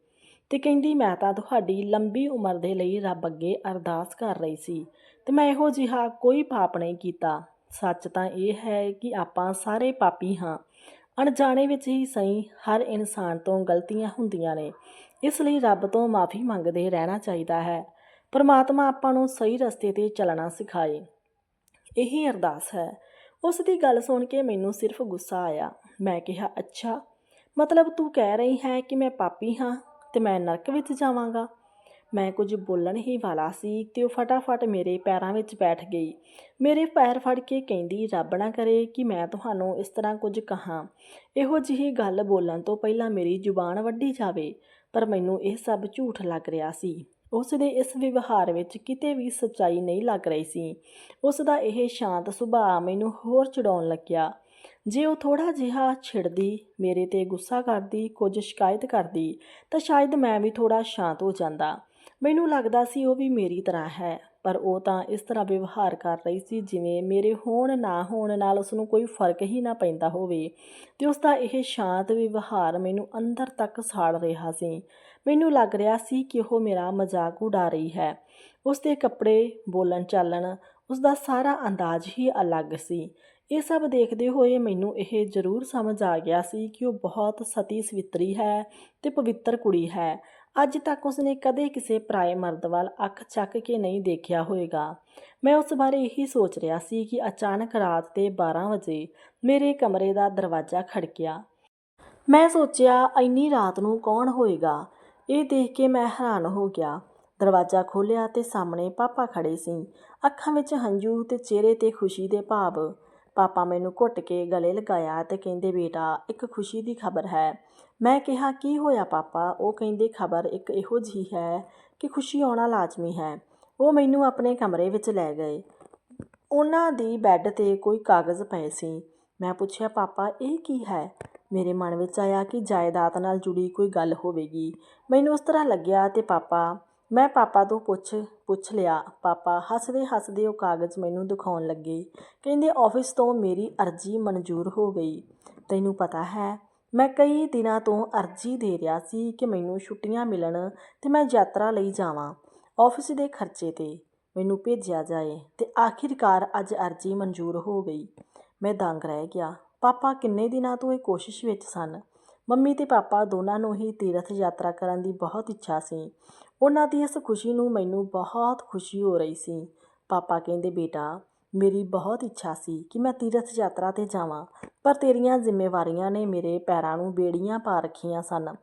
ਤੇ ਕਹਿੰਦੀ, "ਮੈਂ ਤਾਂ ਤੁਹਾਡੀ ਲੰਬੀ ਉਮਰ ਦੇ ਲਈ ਰੱਬ ਅੱਗੇ ਅਰਦਾਸ ਕਰ ਰਹੀ ਸੀ ਤੇ ਮੈਂ ਇਹੋ ਜਿਹਾ ਕੋਈ ਪਾਪ ਨਹੀਂ ਕੀਤਾ। ਸੱਚ ਤਾਂ ਇਹ ਹੈ ਕਿ ਆਪਾਂ ਸਾਰੇ ਪਾਪੀ ਹਾਂ। ਅਣਜਾਣੇ ਵਿੱਚ ਹੀ ਸਹੀ ਹਰ ਇਨਸਾਨ ਤੋਂ ਗ਼ਲਤੀਆਂ ਹੁੰਦੀਆਂ ਨੇ। ਇਸ ਲਈ ਰੱਬ ਤੋਂ ਮਾਫ਼ੀ ਮੰਗਦੇ ਰਹਿਣਾ ਚਾਹੀਦਾ ਹੈ। ਪਰਮਾਤਮਾ ਆਪਾਂ ਨੂੰ ਸਹੀ ਰਸਤੇ 'ਤੇ ਚੱਲਣਾ ਸਿਖਾਏ। ਇਹੀ ਅਰਦਾਸ ਹੈ।" ਉਸ ਦੀ ਗੱਲ ਸੁਣ ਕੇ ਮੈਨੂੰ ਸਿਰਫ਼ ਗੁੱਸਾ ਆਇਆ। ਮੈਂ ਕਿਹਾ, "ਅੱਛਾ, ਮਤਲਬ ਤੂੰ ਕਹਿ ਰਹੀ ਹੈ ਕਿ ਮੈਂ ਪਾਪੀ ਹਾਂ ਤੇ ਮੈਂ ਨਰਕ ਵਿੱਚ ਜਾਵਾਂਗਾ?" ਮੈਂ ਕੁਝ ਬੋਲਣ ਹੀ ਵਾਲਾ ਸੀ ਤੇ ਉਹ ਫਟਾਫਟ ਮੇਰੇ ਪੈਰਾਂ ਵਿੱਚ ਬੈਠ ਗਈ। ਮੇਰੇ ਪੈਰ ਫੜ ਕੇ ਕਹਿੰਦੀ, "ਰੱਬ ਨਾ ਕਰੇ ਕਿ ਮੈਂ ਤੁਹਾਨੂੰ ਇਸ ਤਰ੍ਹਾਂ ਕੁਝ ਕਹਾਂ। ਇਹੋ ਜਿਹੀ ਗੱਲ ਬੋਲਣ ਤੋਂ ਪਹਿਲਾਂ ਮੇਰੀ ਜ਼ੁਬਾਨ ਵੱਢੀ ਜਾਵੇ।" ਪਰ ਮੈਨੂੰ ਇਹ ਸਭ ਝੂਠ ਲੱਗ ਰਿਹਾ ਸੀ। ਉਸ ਦੇ ਇਸ ਵਿਵਹਾਰ ਵਿੱਚ ਕਿਤੇ ਵੀ ਸੱਚਾਈ ਨਹੀਂ ਲੱਗ ਰਹੀ ਸੀ। ਉਸ ਦਾ ਇਹ ਸ਼ਾਂਤ ਸੁਭਾਅ ਮੈਨੂੰ ਹੋਰ ਚਿੜਾਉਣ ਲੱਗਿਆ। ਜੇ ਉਹ ਥੋੜ੍ਹਾ ਜਿਹਾ ਛਿੜਦੀ, ਮੇਰੇ 'ਤੇ ਗੁੱਸਾ ਕਰਦੀ, ਕੁਝ ਸ਼ਿਕਾਇਤ ਕਰਦੀ ਤਾਂ ਸ਼ਾਇਦ ਮੈਂ ਵੀ ਥੋੜ੍ਹਾ ਸ਼ਾਂਤ ਹੋ ਜਾਂਦਾ। ਮੈਨੂੰ ਲੱਗਦਾ ਸੀ ਉਹ ਵੀ ਮੇਰੀ ਤਰ੍ਹਾਂ ਹੈ, ਪਰ ਉਹ ਤਾਂ ਇਸ ਤਰ੍ਹਾਂ ਵਿਵਹਾਰ ਕਰ ਰਹੀ ਸੀ ਜਿਵੇਂ ਮੇਰੇ ਹੋਣ ਨਾ ਹੋਣ ਨਾਲ ਉਸ ਨੂੰ ਕੋਈ ਫ਼ਰਕ ਹੀ ਨਾ ਪੈਂਦਾ ਹੋਵੇ ਤੇ ਉਸ ਦਾ ਇਹ ਸ਼ਾਂਤ ਵਿਵਹਾਰ ਮੈਨੂੰ ਅੰਦਰ ਤੱਕ ਸਾੜ ਰਿਹਾ ਸੀ। ਮੈਨੂੰ ਲੱਗ ਰਿਹਾ ਸੀ ਕਿ ਉਹ ਮੇਰਾ ਮਜ਼ਾਕ ਉਡਾ ਰਹੀ ਹੈ। ਉਸ ਦੇ ਕੱਪੜੇ, ਬੋਲਣ-ਚਾਲਣ, ਉਸ ਦਾ ਸਾਰਾ ਅੰਦਾਜ਼ ਹੀ ਅਲੱਗ ਸੀ। ਇਹ ਸਭ ਦੇਖਦੇ ਹੋਏ ਮੈਨੂੰ ਇਹ ਜ਼ਰੂਰ ਸਮਝ ਆ ਗਿਆ ਸੀ ਕਿ ਉਹ ਬਹੁਤ ਸਤੀ-ਸਵਿੱਤਰੀ ਹੈ ਤੇ ਪਵਿੱਤਰ ਕੁੜੀ ਹੈ। ਅੱਜ ਤੱਕ ਉਸਨੇ ਕਦੇ ਕਿਸੇ ਪਰਾਏ ਮਰਦ ਵੱਲ ਅੱਖ ਚੱਕ ਕੇ ਨਹੀਂ ਦੇਖਿਆ ਹੋਵੇਗਾ। ਮੈਂ ਉਸ ਬਾਰੇ ਇਹੀ ਸੋਚ ਰਿਹਾ ਸੀ ਕਿ ਅਚਾਨਕ ਰਾਤ ਦੇ ਬਾਰਾਂ ਵਜੇ ਮੇਰੇ ਕਮਰੇ ਦਾ ਦਰਵਾਜ਼ਾ ਖੜਕਿਆ। ਮੈਂ ਸੋਚਿਆ, ਇੰਨੀ ਰਾਤ ਨੂੰ ਕੌਣ ਹੋਏਗਾ? ਇਹ ਦੇਖ ਕੇ ਮੈਂ ਹੈਰਾਨ ਹੋ ਗਿਆ। ਦਰਵਾਜ਼ਾ ਖੋਲ੍ਹਿਆ ਤੇ ਸਾਹਮਣੇ ਪਾਪਾ ਖੜ੍ਹੇ ਸੀ, ਅੱਖਾਂ ਵਿੱਚ ਹੰਝੂ ਤੇ ਚਿਹਰੇ 'ਤੇ ਖੁਸ਼ੀ ਦੇ ਭਾਵ। ਪਾਪਾ ਮੈਨੂੰ ਘੁੱਟ ਕੇ ਗਲੇ ਲਗਾਇਆ ਤੇ ਕਹਿੰਦੇ, "ਬੇਟਾ, ਇੱਕ ਖੁਸ਼ੀ ਦੀ ਖ਼ਬਰ ਹੈ।" ਮੈਂ ਕਿਹਾ, "ਕੀ ਹੋਇਆ ਪਾਪਾ?" ਉਹ ਕਹਿੰਦੇ, "ਖ਼ਬਰ ਇੱਕ ਇਹੋ ਜਿਹੀ ਹੈ ਕਿ ਖੁਸ਼ੀ ਆਉਣਾ ਲਾਜ਼ਮੀ ਹੈ।" ਉਹ ਮੈਨੂੰ ਆਪਣੇ ਕਮਰੇ ਵਿੱਚ ਲੈ ਗਏ। ਉਹਨਾਂ ਦੀ ਬੈੱਡ 'ਤੇ ਕੋਈ ਕਾਗਜ਼ ਪਏ ਸੀ। ਮੈਂ ਪੁੱਛਿਆ, "ਪਾਪਾ, ਇਹ ਕੀ ਹੈ?" ਮੇਰੇ ਮਨ ਵਿੱਚ ਆਇਆ ਕਿ ਜਾਇਦਾਦ ਨਾਲ ਜੁੜੀ ਕੋਈ ਗੱਲ ਹੋਵੇਗੀ। ਮੈਨੂੰ ਉਸ ਤਰ੍ਹਾਂ ਲੱਗਿਆ ਤੇ ਪਾਪਾ ਮੈਂ ਪਾਪਾ ਤੋਂ ਪੁੱਛ ਪੁੱਛ ਲਿਆ। ਪਾਪਾ ਹੱਸਦੇ-ਹੱਸਦੇ ਉਹ ਕਾਗਜ਼ ਮੈਨੂੰ ਦਿਖਾਉਣ ਲੱਗੇ। ਕਹਿੰਦੇ, "ਆਫ਼ਿਸ ਤੋਂ ਮੇਰੀ ਅਰਜ਼ੀ ਮਨਜ਼ੂਰ ਹੋ ਗਈ। ਤੈਨੂੰ ਪਤਾ ਹੈ, ਮੈਂ ਕਈ ਦਿਨਾਂ ਤੋਂ ਅਰਜ਼ੀ ਦੇ ਰਿਹਾ ਸੀ ਕਿ ਮੈਨੂੰ ਛੁੱਟੀਆਂ ਮਿਲਣ ਤੇ ਮੈਂ ਯਾਤਰਾ ਲਈ ਜਾਵਾਂ, ਆਫ਼ਿਸ ਦੇ ਖ਼ਰਚੇ 'ਤੇ।" ਮੈਨੂੰ ਭੇਜਿਆ ਜਾਏ ਤੇ ਆਖਿਰਕਾਰ ਅੱਜ ਅਰਜ਼ੀ ਮਨਜ਼ੂਰ ਹੋ ਗਈ ਮੈਂ ਦੰਗ ਰਹਿ ਗਿਆ ਪਾਪਾ ਕਿੰਨੇ ਦਿਨਾਂ ਤੋਂ ਇਹ ਕੋਸ਼ਿਸ਼ ਵਿੱਚ ਸਨ। ਮੰਮੀ ਤੇ ਪਾਪਾ ਦੋਨਾਂ ਨੂੰ ਹੀ ਤੀਰਥ ਯਾਤਰਾ ਕਰਨ ਦੀ ਬਹੁਤ ਇੱਛਾ ਸੀ। ਉਹਨਾਂ ਦੀ ਇਸ ਖੁਸ਼ੀ ਨੂੰ ਮੈਨੂੰ ਬਹੁਤ ਖੁਸ਼ੀ ਹੋ ਰਹੀ ਸੀ। ਪਾਪਾ ਕਹਿੰਦੇ, ਬੇਟਾ, ਮੇਰੀ ਬਹੁਤ ਇੱਛਾ ਸੀ ਕਿ ਮੈਂ ਤੀਰਥ ਯਾਤਰਾ ਤੇ ਜਾਵਾਂ, ਪਰ ਤੇਰੀਆਂ ਜ਼ਿੰਮੇਵਾਰੀਆਂ ਨੇ ਮੇਰੇ ਪੈਰਾਂ ਨੂੰ ਬੇੜੀਆਂ ਪਾ ਰੱਖੀਆਂ ਸਨ।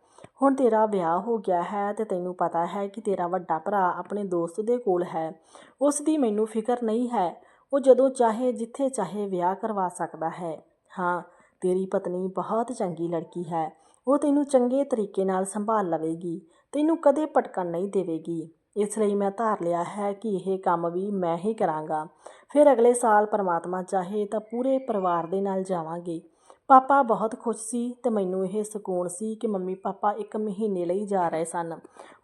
ਹੁਣ ਤੇਰਾ ਵਿਆਹ ਹੋ ਗਿਆ ਹੈ ਤੇ ਤੈਨੂੰ ਪਤਾ ਹੈ ਕਿ ਤੇਰਾ ਵੱਡਾ ਭਰਾ ਆਪਣੇ ਦੋਸਤ ਦੇ ਕੋਲ ਹੈ। ਉਸ ਦੀ ਮੈਨੂੰ ਫਿਕਰ ਨਹੀਂ ਹੈ। ਉਹ ਜਦੋਂ ਚਾਹੇ, ਜਿੱਥੇ ਚਾਹੇ ਵਿਆਹ ਕਰਵਾ ਸਕਦਾ ਹੈ। ਹਾਂ, ਤੇਰੀ ਪਤਨੀ ਬਹੁਤ ਚੰਗੀ ਲੜਕੀ ਹੈ। ਉਹ ਤੈਨੂੰ ਚੰਗੇ ਤਰੀਕੇ ਨਾਲ ਸੰਭਾਲ ਲਵੇਗੀ। ਤੈਨੂੰ ਕਦੇ ਭਟਕਣ ਨਹੀਂ ਦੇਵੇਗੀ। ਇਸ ਲਈ ਮੈਂ ਧਾਰ ਲਿਆ ਹੈ ਕਿ ਇਹ ਕੰਮ ਵੀ ਮੈਂ ਹੀ ਕਰਾਂਗਾ। ਫਿਰ ਅਗਲੇ ਸਾਲ ਪਰਮਾਤਮਾ ਚਾਹੇ ਤਾਂ ਪੂਰੇ ਪਰਿਵਾਰ ਦੇ ਨਾਲ ਜਾਵਾਂਗੇ। ਪਾਪਾ ਬਹੁਤ ਖੁਸ਼ ਸੀ ਤੇ ਮੈਨੂੰ ਇਹ ਸਕੂਨ ਸੀ ਕਿ ਮੰਮੀ ਪਾਪਾ ਇੱਕ ਮਹੀਨੇ ਲਈ ਜਾ ਰਹੇ ਸਨ।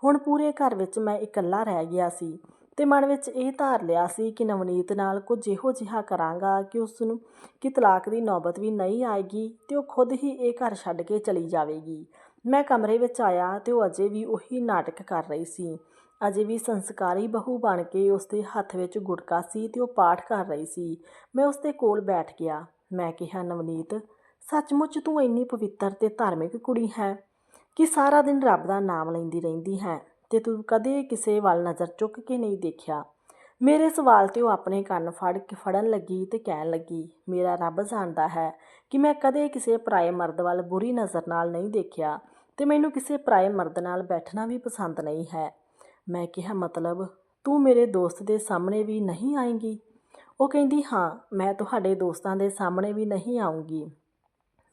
ਹੁਣ ਪੂਰੇ ਘਰ ਵਿੱਚ ਮੈਂ ਇਕੱਲਾ ਰਹਿ ਗਿਆ ਸੀ। ਤੇ ਮਨ ਵਿੱਚ ਇਹ ਧਾਰ ਲਿਆ ਸੀ ਕਿ ਨਵਨੀਤ ਨਾਲ ਕੁਝ ਇਹੋ ਜਿਹਾ ਕਰਾਂਗਾ ਕਿ ਉਸ ਨੂੰ ਕਿ ਤਲਾਕ ਦੀ ਨੌਬਤ ਵੀ ਨਹੀਂ ਆਏਗੀ ਤੇ ਉਹ ਖੁਦ ਹੀ ਇਹ ਘਰ ਛੱਡ ਕੇ ਚਲੀ ਜਾਵੇਗੀ। ਮੈਂ ਕਮਰੇ ਵਿੱਚ ਆਇਆ ਤੇ ਉਹ ਅਜੇ ਵੀ ਉਹੀ ਨਾਟਕ ਕਰ ਰਹੀ ਸੀ। ਅਜੇ ਵੀ ਸੰਸਕਾਰੀ ਬਹੂ ਬਣ ਕੇ ਉਸਦੇ ਹੱਥ ਵਿੱਚ ਗੁਟਕਾ ਸੀ ਤੇ ਉਹ ਪਾਠ ਕਰ ਰਹੀ ਸੀ। ਮੈਂ ਉਸਦੇ ਕੋਲ ਬੈਠ ਗਿਆ। ਮੈਂ ਕਿਹਾ, ਨਵਨੀਤ, ਸੱਚਮੁੱਚ ਤੂੰ ਇੰਨੀ ਪਵਿੱਤਰ ਤੇ ਧਾਰਮਿਕ ਕੁੜੀ ਹੈ ਕਿ ਸਾਰਾ ਦਿਨ ਰੱਬ ਦਾ ਨਾਮ ਲੈਂਦੀ ਰਹਿੰਦੀ ਹੈ। ਤੇ ਤੂੰ ਕਦੇ ਕਿਸੇ ਵੱਲ ਨਜ਼ਰ ਚੁੱਕ ਕੇ ਨਹੀਂ ਦੇਖਿਆ। ਮੇਰੇ ਸਵਾਲ ਤੇ ਉਹ ਆਪਣੇ ਕੰਨ ਫੜ ਕੇ ਫੜਨ ਲੱਗੀ ਤੇ ਕਹਿਣ ਲੱਗੀ, ਮੇਰਾ ਰੱਬ ਜਾਣਦਾ ਹੈ ਕਿ ਮੈਂ ਕਦੇ ਕਿਸੇ ਪਰਾਏ ਮਰਦ ਵੱਲ ਬੁਰੀ ਨਜ਼ਰ ਨਾਲ ਨਹੀਂ ਦੇਖਿਆ ਤੇ ਮੈਨੂੰ ਕਿਸੇ ਪਰਾਏ ਮਰਦ ਨਾਲ ਬੈਠਣਾ ਵੀ ਪਸੰਦ ਨਹੀਂ ਹੈ। ਮੈਂ ਕਿਹਾ, ਮਤਲਬ ਤੂੰ ਮੇਰੇ ਦੋਸਤ ਦੇ ਸਾਹਮਣੇ ਵੀ ਨਹੀਂ ਆਏਂਗੀ? ਉਹ ਕਹਿੰਦੀ, ਹਾਂ, ਮੈਂ ਤੁਹਾਡੇ ਦੋਸਤਾਂ ਦੇ ਸਾਹਮਣੇ ਵੀ ਨਹੀਂ ਆਉਂਗੀ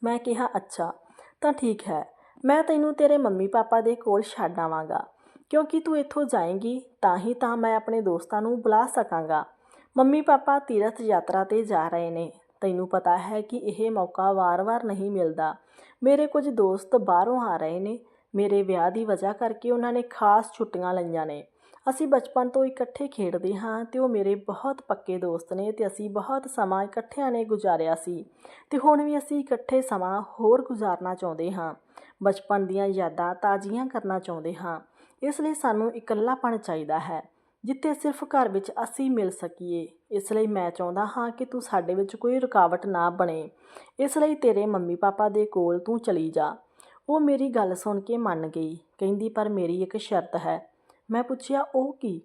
ਮੈਂ ਕਿਹਾ, ਅੱਛਾ, ਤਾਂ ਠੀਕ ਹੈ, ਮੈਂ ਤੈਨੂੰ ਤੇਰੇ ਮੰਮੀ ਪਾਪਾ ਦੇ ਕੋਲ ਛੱਡ ਆਵਾਂਗਾ। ਕਿਉਂਕਿ ਤੂੰ ਇੱਥੋਂ ਜਾਏਂਗੀ, ਤਾਂ ਹੀ ਤਾਂ ਮੈਂ ਆਪਣੇ ਦੋਸਤਾਂ ਨੂੰ ਬੁਲਾ ਸਕਾਂਗਾ। ਮੰਮੀ ਪਾਪਾ ਤੀਰਥ ਯਾਤਰਾ ਤੇ ਜਾ ਰਹੇ ਨੇ। ਤੈਨੂੰ ਪਤਾ ਹੈ ਕਿ ਇਹ ਮੌਕਾ ਵਾਰ-ਵਾਰ ਨਹੀਂ ਮਿਲਦਾ। ਮੇਰੇ ਕੁਝ ਦੋਸਤ ਬਾਹਰੋਂ ਆ ਰਹੇ ਨੇ। ਮੇਰੇ ਵਿਆਹ ਦੀ ਵਜ੍ਹਾ ਕਰਕੇ ਉਹਨਾਂ ਨੇ ਖਾਸ ਛੁੱਟੀਆਂ ਲਈਆਂ ਨੇ। ਅਸੀਂ ਬਚਪਨ ਤੋਂ ਇਕੱਠੇ ਖੇਡਦੇ ਹਾਂ ਤੇ ਉਹ ਮੇਰੇ ਬਹੁਤ ਪੱਕੇ ਦੋਸਤ ਨੇ ਤੇ ਅਸੀਂ ਬਹੁਤ ਸਮਾਂ ਇਕੱਠਿਆਂ ਨੇ ਗੁਜ਼ਾਰਿਆ ਸੀ। ਤੇ ਹੁਣ ਵੀ ਅਸੀਂ ਇਕੱਠੇ ਸਮਾਂ ਹੋਰ ਗੁਜ਼ਾਰਨਾ ਚਾਹੁੰਦੇ ਹਾਂ। ਬਚਪਨ ਦੀਆਂ ਯਾਦਾਂ ਤਾਜ਼ੀਆਂ ਕਰਨਾ ਚਾਹੁੰਦੇ ਹਾਂ। ਇਸ ਲਈ ਸਾਨੂੰ ਇਕੱਲਾਪਣ ਚਾਹੀਦਾ ਹੈ, ਜਿੱਥੇ ਸਿਰਫ ਘਰ ਵਿੱਚ ਅਸੀਂ ਮਿਲ ਸਕੀਏ। ਇਸ ਲਈ ਮੈਂ ਚਾਹੁੰਦਾ ਹਾਂ ਕਿ ਤੂੰ ਸਾਡੇ ਵਿੱਚ ਕੋਈ ਰੁਕਾਵਟ ਨਾ ਬਣੇ। ਇਸ ਲਈ ਤੇਰੇ ਮੰਮੀ ਪਾਪਾ ਦੇ ਕੋਲ ਤੂੰ ਚਲੀ ਜਾ। ਉਹ ਮੇਰੀ ਗੱਲ ਸੁਣ ਕੇ ਮੰਨ ਗਈ। ਕਹਿੰਦੀ, ਪਰ ਮੇਰੀ ਇੱਕ ਸ਼ਰਤ ਹੈ। ਮੈਂ ਪੁੱਛਿਆ, ਉਹ ਕੀ?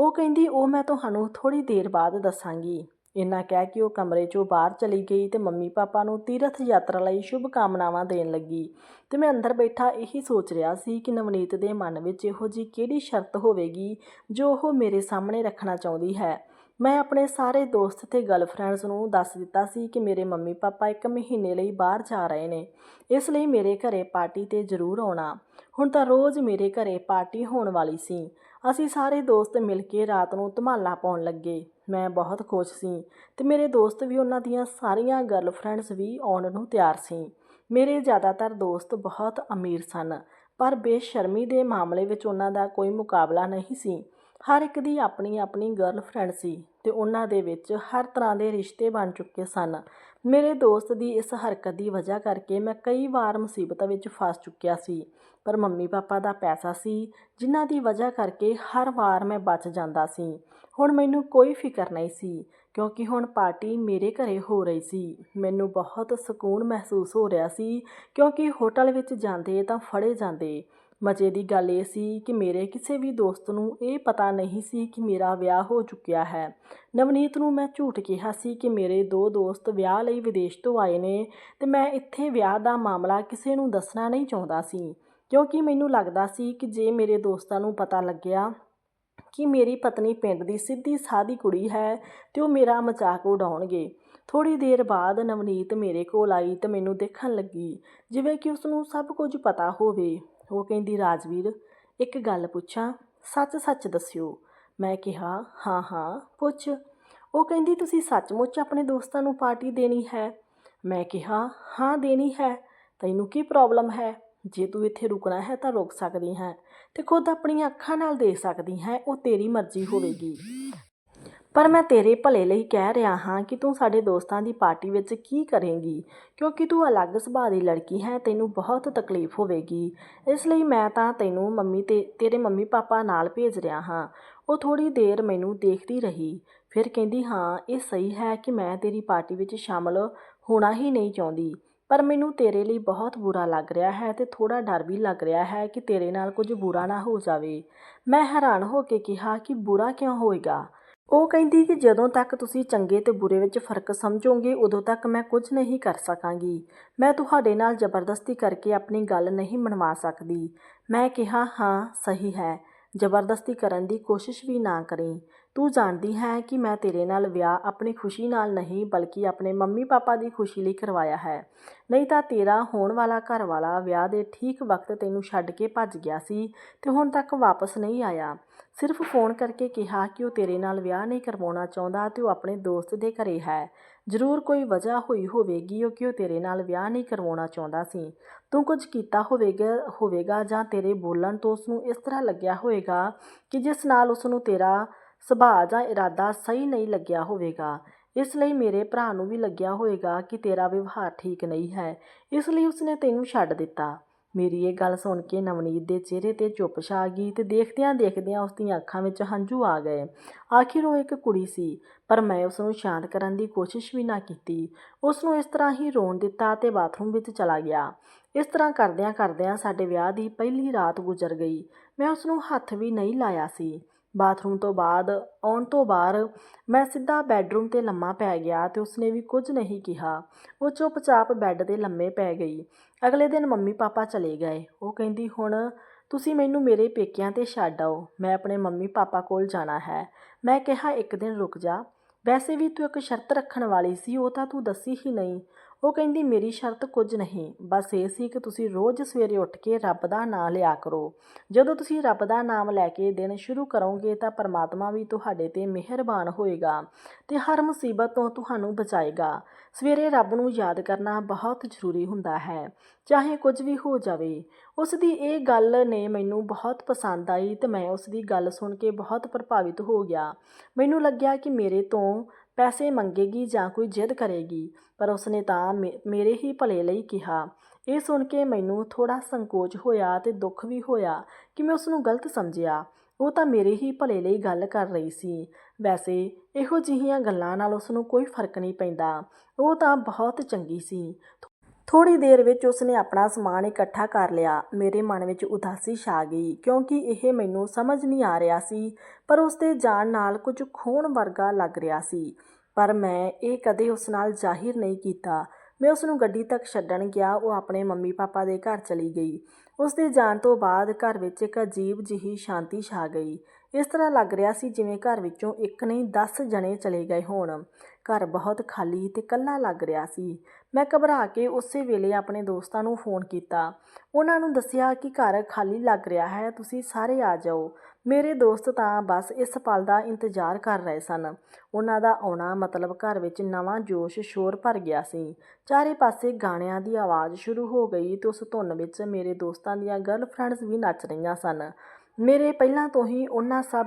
ਉਹ ਕਹਿੰਦੀ, ਉਹ ਮੈਂ ਤੁਹਾਨੂੰ ਥੋੜੀ ਦੇਰ ਬਾਅਦ ਦੱਸਾਂਗੀ। ਇੰਨਾ ਕਹਿ ਕੇ ਉਹ ਕਮਰੇ 'ਚੋਂ ਬਾਹਰ ਚਲੀ ਗਈ ਤੇ ਮੰਮੀ ਪਾਪਾ ਨੂੰ ਤੀਰਥ ਯਾਤਰਾ ਲਈ ਸ਼ੁਭ ਕਾਮਨਾਵਾਂ ਦੇਣ ਲੱਗੀ। ਤੇ ਮੈਂ ਅੰਦਰ ਬੈਠਾ ਇਹੀ ਸੋਚ ਰਿਹਾ ਸੀ ਕਿ ਨਵਨੀਤ ਦੇ ਮਨ ਵਿੱਚ ਇਹੋ ਜੀ ਕਿਹੜੀ ਸ਼ਰਤ ਹੋਵੇਗੀ ਜੋ ਉਹ ਮੇਰੇ ਸਾਹਮਣੇ ਰੱਖਣਾ ਚਾਹੁੰਦੀ ਹੈ। ਮੈਂ ਆਪਣੇ ਸਾਰੇ ਦੋਸਤ ਤੇ ਗਰਲਫ੍ਰੈਂਡਸ ਨੂੰ ਦੱਸ ਦਿੱਤਾ ਸੀ ਕਿ ਮੇਰੇ ਮੰਮੀ ਪਾਪਾ ਇੱਕ ਮਹੀਨੇ ਲਈ ਬਾਹਰ ਜਾ ਰਹੇ ਨੇ। ਇਸ ਲਈ ਮੇਰੇ ਘਰੇ ਪਾਰਟੀ ਤੇ ਜ਼ਰੂਰ ਆਉਣਾ। ਹੁਣ ਤਾਂ ਰੋਜ਼ ਮੇਰੇ ਘਰੇ ਪਾਰਟੀ ਹੋਣ ਵਾਲੀ ਸੀ। ਅਸੀਂ ਸਾਰੇ ਦੋਸਤ ਮਿਲ ਕੇ ਰਾਤ ਨੂੰ ਧਮਾਲਾ ਪਾਉਣ ਲੱਗੇ। ਮੈਂ ਬਹੁਤ ਖੁਸ਼ ਸੀ ਤੇ ਮੇਰੇ ਦੋਸਤ ਵੀ ਉਹਨਾਂ ਦੀਆਂ ਸਾਰੀਆਂ ਗਰਲਫ੍ਰੈਂਡਸ ਵੀ ਆਉਣ ਨੂੰ ਤਿਆਰ ਸੀ। ਮੇਰੇ ਜ਼ਿਆਦਾਤਰ ਦੋਸਤ ਬਹੁਤ ਅਮੀਰ ਸਨ, ਪਰ ਬੇਸ਼ਰਮੀ ਦੇ ਮਾਮਲੇ ਵਿੱਚ ਉਹਨਾਂ ਦਾ ਕੋਈ ਮੁਕਾਬਲਾ ਨਹੀਂ ਸੀ। ਹਰ ਇੱਕ ਦੀ ਆਪਣੀ ਆਪਣੀ ਗਰਲਫ੍ਰੈਂਡ ਸੀ ਤੇ ਉਹਨਾਂ ਦੇ ਵਿੱਚ ਹਰ ਤਰ੍ਹਾਂ ਦੇ ਰਿਸ਼ਤੇ ਬਣ ਚੁੱਕੇ ਸਨ। ਮੇਰੇ ਦੋਸਤ ਦੀ ਇਸ ਹਰਕਤ ਦੀ ਵਜ੍ਹਾ ਕਰਕੇ ਮੈਂ ਕਈ ਵਾਰ ਮੁਸੀਬਤਾਂ ਵਿੱਚ ਫਸ ਚੁੱਕਿਆ ਸੀ, ਪਰ ਮੰਮੀ ਪਾਪਾ ਦਾ ਪੈਸਾ ਸੀ, ਜਿਨ੍ਹਾਂ ਦੀ ਵਜ੍ਹਾ ਕਰਕੇ ਹਰ ਵਾਰ ਮੈਂ ਬਚ ਜਾਂਦਾ ਸੀ। ਹੁਣ ਮੈਨੂੰ ਕੋਈ ਫਿਕਰ ਨਹੀਂ ਸੀ, ਕਿਉਂਕਿ ਹੁਣ ਪਾਰਟੀ ਮੇਰੇ ਘਰੇ ਹੋ ਰਹੀ ਸੀ। ਮੈਨੂੰ ਬਹੁਤ ਸਕੂਨ ਮਹਿਸੂਸ ਹੋ ਰਿਹਾ ਸੀ, ਕਿਉਂਕਿ ਹੋਟਲ ਵਿੱਚ ਜਾਂਦੇ ਤਾਂ ਫੜੇ ਜਾਂਦੇ। ਮਜ਼ੇ ਦੀ ਗੱਲ ਇਹ ਸੀ ਕਿ ਮੇਰੇ ਕਿਸੇ ਵੀ ਦੋਸਤ ਨੂੰ ਇਹ ਪਤਾ ਨਹੀਂ ਸੀ ਕਿ ਮੇਰਾ ਵਿਆਹ ਹੋ ਚੁੱਕਿਆ ਹੈ। ਨਵਨੀਤ ਨੂੰ ਮੈਂ ਝੂਠ ਕਿਹਾ ਸੀ ਕਿ ਮੇਰੇ ਦੋ ਦੋਸਤ ਵਿਆਹ ਲਈ ਵਿਦੇਸ਼ ਤੋਂ ਆਏ ਨੇ ਤੇ ਮੈਂ ਇੱਥੇ ਵਿਆਹ ਦਾ ਮਾਮਲਾ ਕਿਸੇ ਨੂੰ ਦੱਸਣਾ ਨਹੀਂ ਚਾਹੁੰਦਾ ਸੀ। ਕਿਉਂਕਿ ਮੈਨੂੰ ਲੱਗਦਾ ਸੀ ਕਿ ਜੇ ਮੇਰੇ ਦੋਸਤਾਂ ਨੂੰ ਪਤਾ ਲੱਗਿਆ ਕਿ ਮੇਰੀ ਪਤਨੀ ਪਿੰਡ ਦੀ ਸਿੱਧੀ ਸਾਦੀ ਕੁੜੀ ਹੈ ਤੇ ਉਹ ਮੇਰਾ ਮਜ਼ਾਕ ਉਡਾਉਣਗੇ। ਥੋੜੀ ਦੇਰ ਬਾਅਦ ਨਵਨੀਤ ਮੇਰੇ ਕੋਲ ਆਈ ਤੇ ਮੈਨੂੰ ਦੇਖਣ ਲੱਗੀ, ਜਿਵੇਂ ਕਿ ਉਸ ਨੂੰ ਸਭ ਕੁਝ ਪਤਾ ਹੋਵੇ। ਉਹ ਕਹਿੰਦੀ, ਰਾਜਵੀਰ, ਇੱਕ ਗੱਲ ਪੁੱਛਾਂ ਸੱਚ ਸੱਚ ਦੱਸਿਓ। ਮੈਂ ਕਿਹਾ, ਹਾਂ ਹਾਂ, ਪੁੱਛ। ਉਹ ਕਹਿੰਦੀ, ਤੁਸੀਂ ਸੱਚਮੁੱਚ ਆਪਣੇ ਦੋਸਤਾਂ ਨੂੰ ਪਾਰਟੀ ਦੇਣੀ ਹੈ? ਮੈਂ ਕਿਹਾ, ਹਾਂ, ਦੇਣੀ ਹੈ। ਤੈਨੂੰ ਕੀ ਪ੍ਰੋਬਲਮ ਹੈ? ਜੇ ਤੂੰ ਇੱਥੇ ਰੁਕਣਾ ਹੈ ਤਾਂ ਰੁਕ ਸਕਦੀ ਹੈ ਤੇ ਖੁਦ ਆਪਣੀਆਂ ਅੱਖਾਂ ਨਾਲ ਦੇਖ ਸਕਦੀ ਹੈ, ਉਹ ਤੇਰੀ ਮਰਜ਼ੀ ਹੋਵੇਗੀ। ਪਰ ਮੈਂ ਤੇਰੇ ਭਲੇ ਲਈ ਕਹਿ ਰਿਹਾ ਹਾਂ ਕਿ ਤੂੰ ਸਾਡੇ ਦੋਸਤਾਂ ਦੀ ਪਾਰਟੀ ਵਿੱਚ ਕੀ ਕਰੇਂਗੀ, ਕਿਉਂਕਿ ਤੂੰ ਅਲੱਗ ਸੁਭਾਅ ਦੀ ਲੜਕੀ ਹੈ, ਤੈਨੂੰ ਬਹੁਤ ਤਕਲੀਫ ਹੋਵੇਗੀ। ਇਸ ਲਈ ਮੈਂ ਤਾਂ ਤੈਨੂੰ ਮੰਮੀ ਤੇ, ਤੇਰੇ ਮੰਮੀ ਪਾਪਾ ਨਾਲ ਭੇਜ ਰਿਹਾ ਹਾਂ। ਉਹ ਥੋੜੀ ਦੇਰ ਮੈਨੂੰ ਦੇਖਦੀ ਰਹੀ, ਫਿਰ ਕਹਿੰਦੀ, ਹਾਂ, ਇਹ ਸਹੀ ਹੈ ਕਿ ਮੈਂ ਤੇਰੀ ਪਾਰਟੀ ਵਿੱਚ ਸ਼ਾਮਲ ਹੋਣਾ ਹੀ ਨਹੀਂ ਚਾਹੁੰਦੀ, ਪਰ ਮੈਨੂੰ ਤੇਰੇ ਲਈ ਬਹੁਤ ਬੁਰਾ ਲੱਗ ਰਿਹਾ ਹੈ ਤੇ ਥੋੜਾ ਡਰ ਵੀ ਲੱਗ ਰਿਹਾ ਹੈ ਕਿ ਤੇਰੇ ਨਾਲ ਕੁਝ ਬੁਰਾ ਨਾ ਹੋ ਜਾਵੇ। ਮੈਂ ਹੈਰਾਨ ਹੋ ਕੇ ਕਿਹਾ ਕਿ ਬੁਰਾ ਕਿਉਂ ਹੋਏਗਾ? ਉਹ ਕਹਿੰਦੀ ਕਿ ਜਦੋਂ ਤੱਕ ਤੁਸੀਂ ਚੰਗੇ ਤੇ ਬੁਰੇ ਵਿੱਚ ਫ਼ਰਕ ਸਮਝੋਗੇ, ਉਦੋਂ ਤੱਕ ਮੈਂ ਕੁਝ ਨਹੀਂ ਕਰ ਸਕਾਂਗੀ। ਮੈਂ ਤੁਹਾਡੇ ਨਾਲ ਜ਼ਬਰਦਸਤੀ ਕਰਕੇ ਆਪਣੀ ਗੱਲ ਨਹੀਂ ਮਨਵਾ ਸਕਦੀ। ਮੈਂ ਕਿਹਾ, ਹਾਂ, ਸਹੀ ਹੈ। ਜ਼ਬਰਦਸਤੀ ਕਰਨ ਦੀ ਕੋਸ਼ਿਸ਼ ਵੀ ਨਾ ਕਰੀਂ। ਤੂੰ ਜਾਣਦੀ ਹੈ ਕਿ ਮੈਂ ਤੇਰੇ ਨਾਲ ਵਿਆਹ ਆਪਣੀ ਖੁਸ਼ੀ ਨਾਲ ਨਹੀਂ, ਬਲਕਿ ਆਪਣੇ ਮੰਮੀ ਪਾਪਾ ਦੀ ਖੁਸ਼ੀ ਲਈ ਕਰਵਾਇਆ ਹੈ। ਨਹੀਂ ਤਾਂ ਤੇਰਾ ਹੋਣ ਵਾਲਾ ਘਰ ਵਾਲਾ ਵਿਆਹ ਦੇ ਠੀਕ ਵਕਤ ਤੈਨੂੰ ਛੱਡ ਕੇ ਭੱਜ ਗਿਆ ਸੀ ਤੇ ਹੁਣ ਤੱਕ ਵਾਪਸ ਨਹੀਂ ਆਇਆ। ਸਿਰਫ ਫੋਨ ਕਰਕੇ ਕਿਹਾ ਕਿ ਉਹ ਤੇਰੇ ਨਾਲ ਵਿਆਹ ਨਹੀਂ ਕਰਵਾਉਣਾ ਚਾਹੁੰਦਾ ਤੇ ਉਹ ਆਪਣੇ ਦੋਸਤ ਦੇ ਘਰੇ ਹੈ। ਜ਼ਰੂਰ ਕੋਈ ਵਜ੍ਹਾ ਹੋਈ ਹੋਵੇਗੀ ਉਹ ਕਿ ਉਹ ਤੇਰੇ ਨਾਲ ਵਿਆਹ ਨਹੀਂ ਕਰਵਾਉਣਾ ਚਾਹੁੰਦਾ ਸੀ। ਤੂੰ ਕੁਝ ਕੀਤਾ ਹੋਵੇਗਾ ਹੋਵੇਗਾ ਜਾਂ ਤੇਰੇ ਬੋਲਣ ਤੋਂ ਉਸ ਨੂੰ ਇਸ ਤਰ੍ਹਾਂ ਲੱਗਿਆ ਹੋਵੇਗਾ ਕਿ ਜਿਸ ਨਾਲ ਉਸ ਨੂੰ ਤੇਰਾ ਸੁਭਾਅ ਜਾਂ ਇਰਾਦਾ ਸਹੀ ਨਹੀਂ ਲੱਗਿਆ ਹੋਵੇਗਾ। ਇਸ ਲਈ ਮੇਰੇ ਭਰਾ ਨੂੰ ਵੀ ਲੱਗਿਆ ਹੋਵੇਗਾ ਕਿ ਤੇਰਾ ਵਿਵਹਾਰ ਠੀਕ ਨਹੀਂ ਹੈ। ਇਸ ਲਈ ਉਸਨੇ ਤੈਨੂੰ ਛੱਡ ਦਿੱਤਾ। ਮੇਰੀ ਇਹ ਗੱਲ ਸੁਣ ਕੇ ਨਵਨੀਤ ਦੇ ਚਿਹਰੇ ਤੇ ਚੁੱਪ ਛਾ ਗਈ ਤੇ ਦੇਖਦਿਆਂ ਦੇਖਦਿਆਂ ਉਸ ਦੀਆਂ ਅੱਖਾਂ ਵਿੱਚ ਹੰਝੂ ਆ ਗਏ। ਆਖਿਰ ਉਹ ਇੱਕ ਕੁੜੀ ਸੀ, ਪਰ ਮੈਂ ਉਸ ਨੂੰ ਸ਼ਾਂਤ ਕਰਨ ਦੀ ਕੋਸ਼ਿਸ਼ ਵੀ ਨਾ ਕੀਤੀ। ਉਸ ਨੂੰ ਇਸ ਤਰ੍ਹਾਂ ਹੀ ਰੋਣ ਦਿੱਤਾ ਤੇ ਬਾਥਰੂਮ ਵਿੱਚ ਚਲਾ ਗਿਆ। ਇਸ ਤਰ੍ਹਾਂ ਕਰਦਿਆਂ ਕਰਦਿਆਂ ਸਾਡੇ ਵਿਆਹ ਦੀ ਪਹਿਲੀ ਰਾਤ ਗੁਜ਼ਰ ਗਈ। ਮੈਂ ਉਸ ਨੂੰ ਹੱਥ ਵੀ ਨਹੀਂ ਲਾਇਆ ਸੀ। ਬਾਥਰੂਮ ਤੋਂ ਬਾਅਦ ਆਉਣ ਤੋਂ ਬਾਅਦ ਮੈਂ ਸਿੱਧਾ ਬੈੱਡਰੂਮ ਤੇ ਲੰਮਾ ਪੈ ਗਿਆ ਤੇ ਉਸਨੇ ਵੀ ਕੁਝ ਨਹੀਂ ਕਿਹਾ। ਉਹ ਚੁੱਪਚਾਪ ਬੈੱਡ ਤੇ ਲੰਮੇ ਪੈ ਗਈ। ਅਗਲੇ ਦਿਨ ਮੰਮੀ ਪਾਪਾ ਚਲੇ ਗਏ। ਉਹ ਕਹਿੰਦੀ, ਹੁਣ ਤੁਸੀਂ ਮੈਨੂੰ ਮੇਰੇ ਪੇਕਿਆਂ ਤੇ ਛੱਡ ਆਓ। ਮੈਂ ਆਪਣੇ ਮੰਮੀ ਪਾਪਾ ਕੋਲ ਜਾਣਾ ਹੈ ਮੈਂ ਕਿਹਾ, ਇੱਕ ਦਿਨ ਰੁਕ ਜਾ। ਵੈਸੇ ਵੀ ਤੂੰ ਇੱਕ ਸ਼ਰਤ ਰੱਖਣ ਵਾਲੀ ਸੀ, ਉਹ ਤਾਂ ਤੂੰ ਦੱਸੀ ਹੀ ਨਹੀਂ। ਉਹ ਕਹਿੰਦੀ, ਮੇਰੀ ਸ਼ਰਤ ਕੁਝ ਨਹੀਂ। ਬਸ ਇਹ ਸੀ ਕਿ ਤੁਸੀਂ ਰੋਜ਼ ਸਵੇਰੇ ਉੱਠ ਕੇ ਰੱਬ ਦਾ ਨਾਮ ਲਿਆ ਕਰੋ। ਜਦੋਂ ਤੁਸੀਂ ਰੱਬ ਦਾ ਨਾਮ ਲੈ ਕੇ ਦਿਨ ਸ਼ੁਰੂ ਕਰੋਗੇ, ਤਾਂ ਪਰਮਾਤਮਾ ਵੀ ਤੁਹਾਡੇ ਤੇ ਮਿਹਰਬਾਨ ਹੋਏਗਾ ਤੇ ਹਰ ਮੁਸੀਬਤ ਤੋਂ ਤੁਹਾਨੂੰ ਬਚਾਏਗਾ। ਸਵੇਰੇ ਰੱਬ ਨੂੰ ਯਾਦ ਕਰਨਾ ਬਹੁਤ ਜ਼ਰੂਰੀ ਹੁੰਦਾ ਹੈ, ਚਾਹੇ ਕੁਝ ਵੀ ਹੋ ਜਾਵੇ। ਉਸ ਦੀ ਇਹ ਗੱਲ ਨੇ ਮੈਨੂੰ ਬਹੁਤ ਪਸੰਦ ਆਈ ਤੇ ਮੈਂ ਉਸ ਦੀ ਗੱਲ ਸੁਣ ਕੇ ਬਹੁਤ ਪ੍ਰਭਾਵਿਤ ਹੋ ਗਿਆ। ਮੈਨੂੰ ਲੱਗਿਆ ਕਿ ਮੇਰੇ ਤੋਂ ਪੈਸੇ ਮੰਗੇਗੀ ਜਾਂ ਕੋਈ ਜਿੱਦ ਕਰੇਗੀ, ਪਰ ਉਸਨੇ ਤਾਂ ਮੇਰੇ ਹੀ ਭਲੇ ਲਈ ਕਿਹਾ। ਇਹ ਸੁਣ ਕੇ ਮੈਨੂੰ ਥੋੜਾ ਸੰਕੋਚ ਹੋਇਆ ਤੇ ਦੁੱਖ ਵੀ ਹੋਇਆ ਕਿ ਮੈਂ ਉਸ ਨੂੰ ਗਲਤ ਸਮਝਿਆ। ਉਹ ਤਾਂ ਮੇਰੇ ਹੀ ਭਲੇ ਲਈ ਗੱਲ ਕਰ ਰਹੀ ਸੀ। ਵੈਸੇ ਇਹੋ ਜਿਹੀਆਂ ਗੱਲਾਂ ਨਾਲ ਉਸ ਨੂੰ ਕੋਈ ਫ਼ਰਕ ਨਹੀਂ ਪੈਂਦਾ। ਉਹ ਤਾਂ ਬਹੁਤ ਚੰਗੀ ਸੀ। ਥੋੜੀ ਦੇਰ ਵਿੱਚ ਉਸਨੇ ਆਪਣਾ ਸਮਾਨ ਇਕੱਠਾ ਕਰ ਲਿਆ। ਮੇਰੇ ਮਨ ਵਿੱਚ ਉਦਾਸੀ ਛਾ ਗਈ, ਕਿਉਂਕਿ ਇਹ ਮੈਨੂੰ ਸਮਝ ਨਹੀਂ ਆ ਰਿਹਾ ਸੀ, ਪਰ ਉਸ ਦੇ ਜਾਣ ਨਾਲ ਕੁਝ ਖੋਣ ਵਰਗਾ ਲੱਗ ਰਿਹਾ ਸੀ। ਪਰ ਮੈਂ ਇਹ ਕਦੇ ਉਸ ਨਾਲ ਜ਼ਾਹਿਰ ਨਹੀਂ ਕੀਤਾ। ਮੈਂ ਉਸ ਨੂੰ ਗੱਡੀ ਤੱਕ ਛੱਡਣ ਗਿਆ, ਉਹ ਆਪਣੇ ਮੰਮੀ ਪਾਪਾ ਦੇ ਘਰ ਚਲੀ ਗਈ। ਉਸ ਦੇ ਜਾਣ ਤੋਂ ਬਾਅਦ ਘਰ ਵਿੱਚ ਇੱਕ ਅਜੀਬ ਜਿਹੀ ਸ਼ਾਂਤੀ ਛਾ ਗਈ। ਇਸ ਤਰ੍ਹਾਂ ਲੱਗ ਰਿਹਾ ਸੀ ਜਿਵੇਂ ਘਰ ਵਿੱਚੋਂ ਇੱਕ ਨਹੀਂ 10 ਜਣੇ ਚਲੇ ਗਏ ਹੋਣ। ਘਰ ਬਹੁਤ ਖਾਲੀ ਤੇ ਕੱਲਾ ਲੱਗ ਰਿਹਾ ਸੀ। ਮੈਂ ਘਬਰਾ ਕੇ ਉਸੇ ਵੇਲੇ ਆਪਣੇ ਦੋਸਤਾਂ ਨੂੰ ਫੋਨ ਕੀਤਾ। ਉਹਨਾਂ ਨੂੰ ਦੱਸਿਆ ਕਿ ਘਰ ਖਾਲੀ ਲੱਗ ਰਿਹਾ ਹੈ, ਤੁਸੀਂ ਸਾਰੇ ਆ ਜਾਓ। ਮੇਰੇ ਦੋਸਤ ਤਾਂ ਬਸ ਇਸ ਪਲ ਦਾ ਇੰਤਜ਼ਾਰ ਕਰ ਰਹੇ ਸਨ। ਉਹਨਾਂ ਦਾ ਆਉਣਾ ਮਤਲਬ ਘਰ ਵਿੱਚ ਨਵਾਂ ਜੋਸ਼ ਸ਼ੋਰ ਭਰ ਗਿਆ ਸੀ। ਚਾਰੇ ਪਾਸੇ ਗਾਣਿਆਂ ਦੀ ਆਵਾਜ਼ ਸ਼ੁਰੂ ਹੋ ਗਈ ਤੇ ਉਸ ਧੁਨ ਵਿੱਚ ਮੇਰੇ ਦੋਸਤਾਂ ਦੀਆਂ ਗਰਲਫ੍ਰੈਂਡਸ ਵੀ ਨੱਚ ਰਹੀਆਂ ਸਨ। ਮੇਰੇ ਪਹਿਲਾਂ ਤੋਂ ਹੀ ਉਹਨਾਂ ਸਭ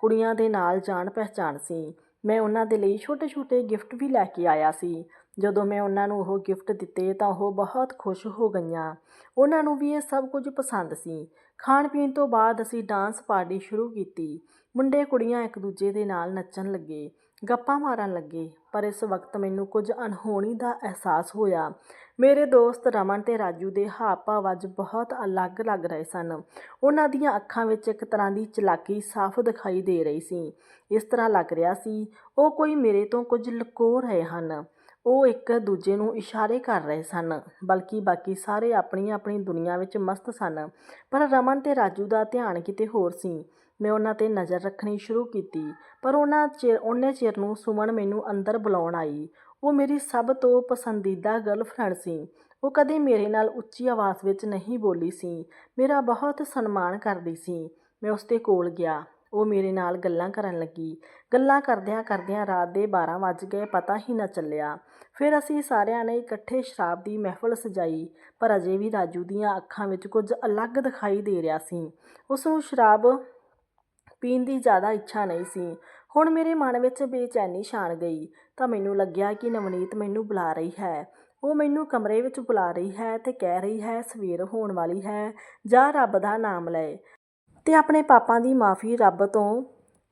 ਕੁੜੀਆਂ ਦੇ ਨਾਲ ਜਾਣ ਪਹਿਚਾਣ ਸੀ। ਮੈਂ ਉਹਨਾਂ ਦੇ ਲਈ ਛੋਟੇ-ਛੋਟੇ ਗਿਫਟ ਵੀ ਲੈ ਕੇ ਆਇਆ ਸੀ। ਜਦੋਂ ਮੈਂ ਉਹਨਾਂ ਨੂੰ ਉਹ ਗਿਫਟ ਦਿੱਤੇ ਤਾਂ ਉਹ ਬਹੁਤ ਖੁਸ਼ ਹੋ ਗਈਆਂ। ਉਹਨਾਂ ਨੂੰ ਵੀ ਇਹ ਸਭ ਕੁਝ ਪਸੰਦ ਸੀ। ਖਾਣ ਪੀਣ ਤੋਂ ਬਾਅਦ ਅਸੀਂ ਡਾਂਸ ਪਾਰਟੀ ਸ਼ੁਰੂ ਕੀਤੀ। ਮੁੰਡੇ ਕੁੜੀਆਂ ਇੱਕ ਦੂਜੇ ਦੇ ਨਾਲ ਨੱਚਣ ਲੱਗੇ, ਗੱਪਾਂ ਮਾਰਨ ਲੱਗੇ, ਪਰ ਇਸ ਵਕਤ ਮੈਨੂੰ ਕੁਝ ਅਣਹੋਣੀ ਦਾ ਅਹਿਸਾਸ ਹੋਇਆ। ਮੇਰੇ ਦੋਸਤ ਰਮਨ ਤੇ ਰਾਜੂ ਦੇ ਹਾਵ-ਭਾਵ ਅੱਜ ਬਹੁਤ ਅਲੱਗ ਲੱਗ ਰਹੇ ਸਨ। ਉਹਨਾਂ ਦੀਆਂ ਅੱਖਾਂ ਵਿੱਚ ਇੱਕ ਤਰ੍ਹਾਂ ਦੀ ਚਲਾਕੀ ਸਾਫ਼ ਦਿਖਾਈ ਦੇ ਰਹੀ ਸੀ। ਇਸ ਤਰ੍ਹਾਂ ਲੱਗ ਰਿਹਾ ਸੀ, ਉਹ ਕੋਈ ਮੇਰੇ ਤੋਂ ਕੁਝ ਲੁਕੋ ਰਹੇ ਹਨ। ਉਹ ਇੱਕ ਦੂਜੇ ਨੂੰ ਇਸ਼ਾਰੇ ਕਰ ਰਹੇ ਸਨ, ਬਲਕਿ ਬਾਕੀ ਸਾਰੇ ਆਪਣੀ ਆਪਣੀ ਦੁਨੀਆ ਵਿੱਚ ਮਸਤ ਸਨ। ਪਰ ਰਮਨ ਤੇ ਰਾਜੂ ਦਾ ਧਿਆਨ ਕਿਤੇ ਹੋਰ ਸੀ। ਮੈਂ ਉਹਨਾਂ ਤੇ ਨਜ਼ਰ ਰੱਖਣੀ ਸ਼ੁਰੂ ਕੀਤੀ, ਪਰ ਉਹਨਾਂ ਚਿਰ, ਉਹਨੇ ਚਿਰ ਨੂੰ ਸੁਮਨ ਮੈਨੂੰ ਅੰਦਰ ਬੁਲਾਉਣ ਆਈ। ਉਹ ਮੇਰੀ ਸਭ ਤੋਂ ਪਸੰਦੀਦਾ ਗਰਲਫ੍ਰੈਂਡ ਸੀ। ਉਹ ਕਦੇ ਮੇਰੇ ਨਾਲ ਉੱਚੀ ਆਵਾਜ਼ ਵਿੱਚ ਨਹੀਂ ਬੋਲੀ ਸੀ। ਮੇਰਾ ਬਹੁਤ ਸਨਮਾਨ ਕਰਦੀ ਸੀ। ਮੈਂ ਉਸ ਦੇ ਕੋਲ ਗਿਆ। ਉਹ ਮੇਰੇ ਨਾਲ ਗੱਲਾਂ ਕਰਨ ਲੱਗੀ। ਗੱਲਾਂ ਕਰਦਿਆਂ ਕਰਦਿਆਂ ਰਾਤ ਦੇ 12 ਵੱਜ ਗਏ, ਪਤਾ ਹੀ ਨਾ ਚੱਲਿਆ। ਫਿਰ ਅਸੀਂ ਸਾਰਿਆਂ ਨੇ ਇਕੱਠੇ ਸ਼ਰਾਬ ਦੀ ਮਹਿਫਲ ਸਜਾਈ, ਪਰ ਅਜੇ ਵੀ ਰਾਜੂ ਦੀਆਂ ਅੱਖਾਂ ਵਿੱਚ ਕੁਝ ਅਲੱਗ ਦਿਖਾਈ ਦੇ ਰਿਹਾ ਸੀ। ਉਸ ਨੂੰ ਸ਼ਰਾਬ ਪੀਣ ਦੀ ਜ਼ਿਆਦਾ ਇੱਛਾ ਨਹੀਂ ਸੀ। ਹੁਣ ਮੇਰੇ ਮਨ ਵਿੱਚ ਬੇਚੈਨੀ ਛਾਣ ਗਈ, ਤਾਂ ਮੈਨੂੰ ਲੱਗਿਆ ਕਿ ਨਵਨੀਤ ਮੈਨੂੰ ਬੁਲਾ ਰਹੀ ਹੈ। ਉਹ ਮੈਨੂੰ ਕਮਰੇ ਵਿੱਚ ਬੁਲਾ ਰਹੀ ਹੈ ਤੇ ਕਹਿ ਰਹੀ ਹੈ, ਸਵੇਰ ਹੋਣ ਵਾਲੀ ਹੈ, ਜਾ ਰੱਬ ਦਾ ਨਾਮ ਲੈ। ਤੇ ਆਪਣੇ ਪਾਪਾਂ ਦੀ ਮਾਫੀ ਰੱਬ ਤੋਂ,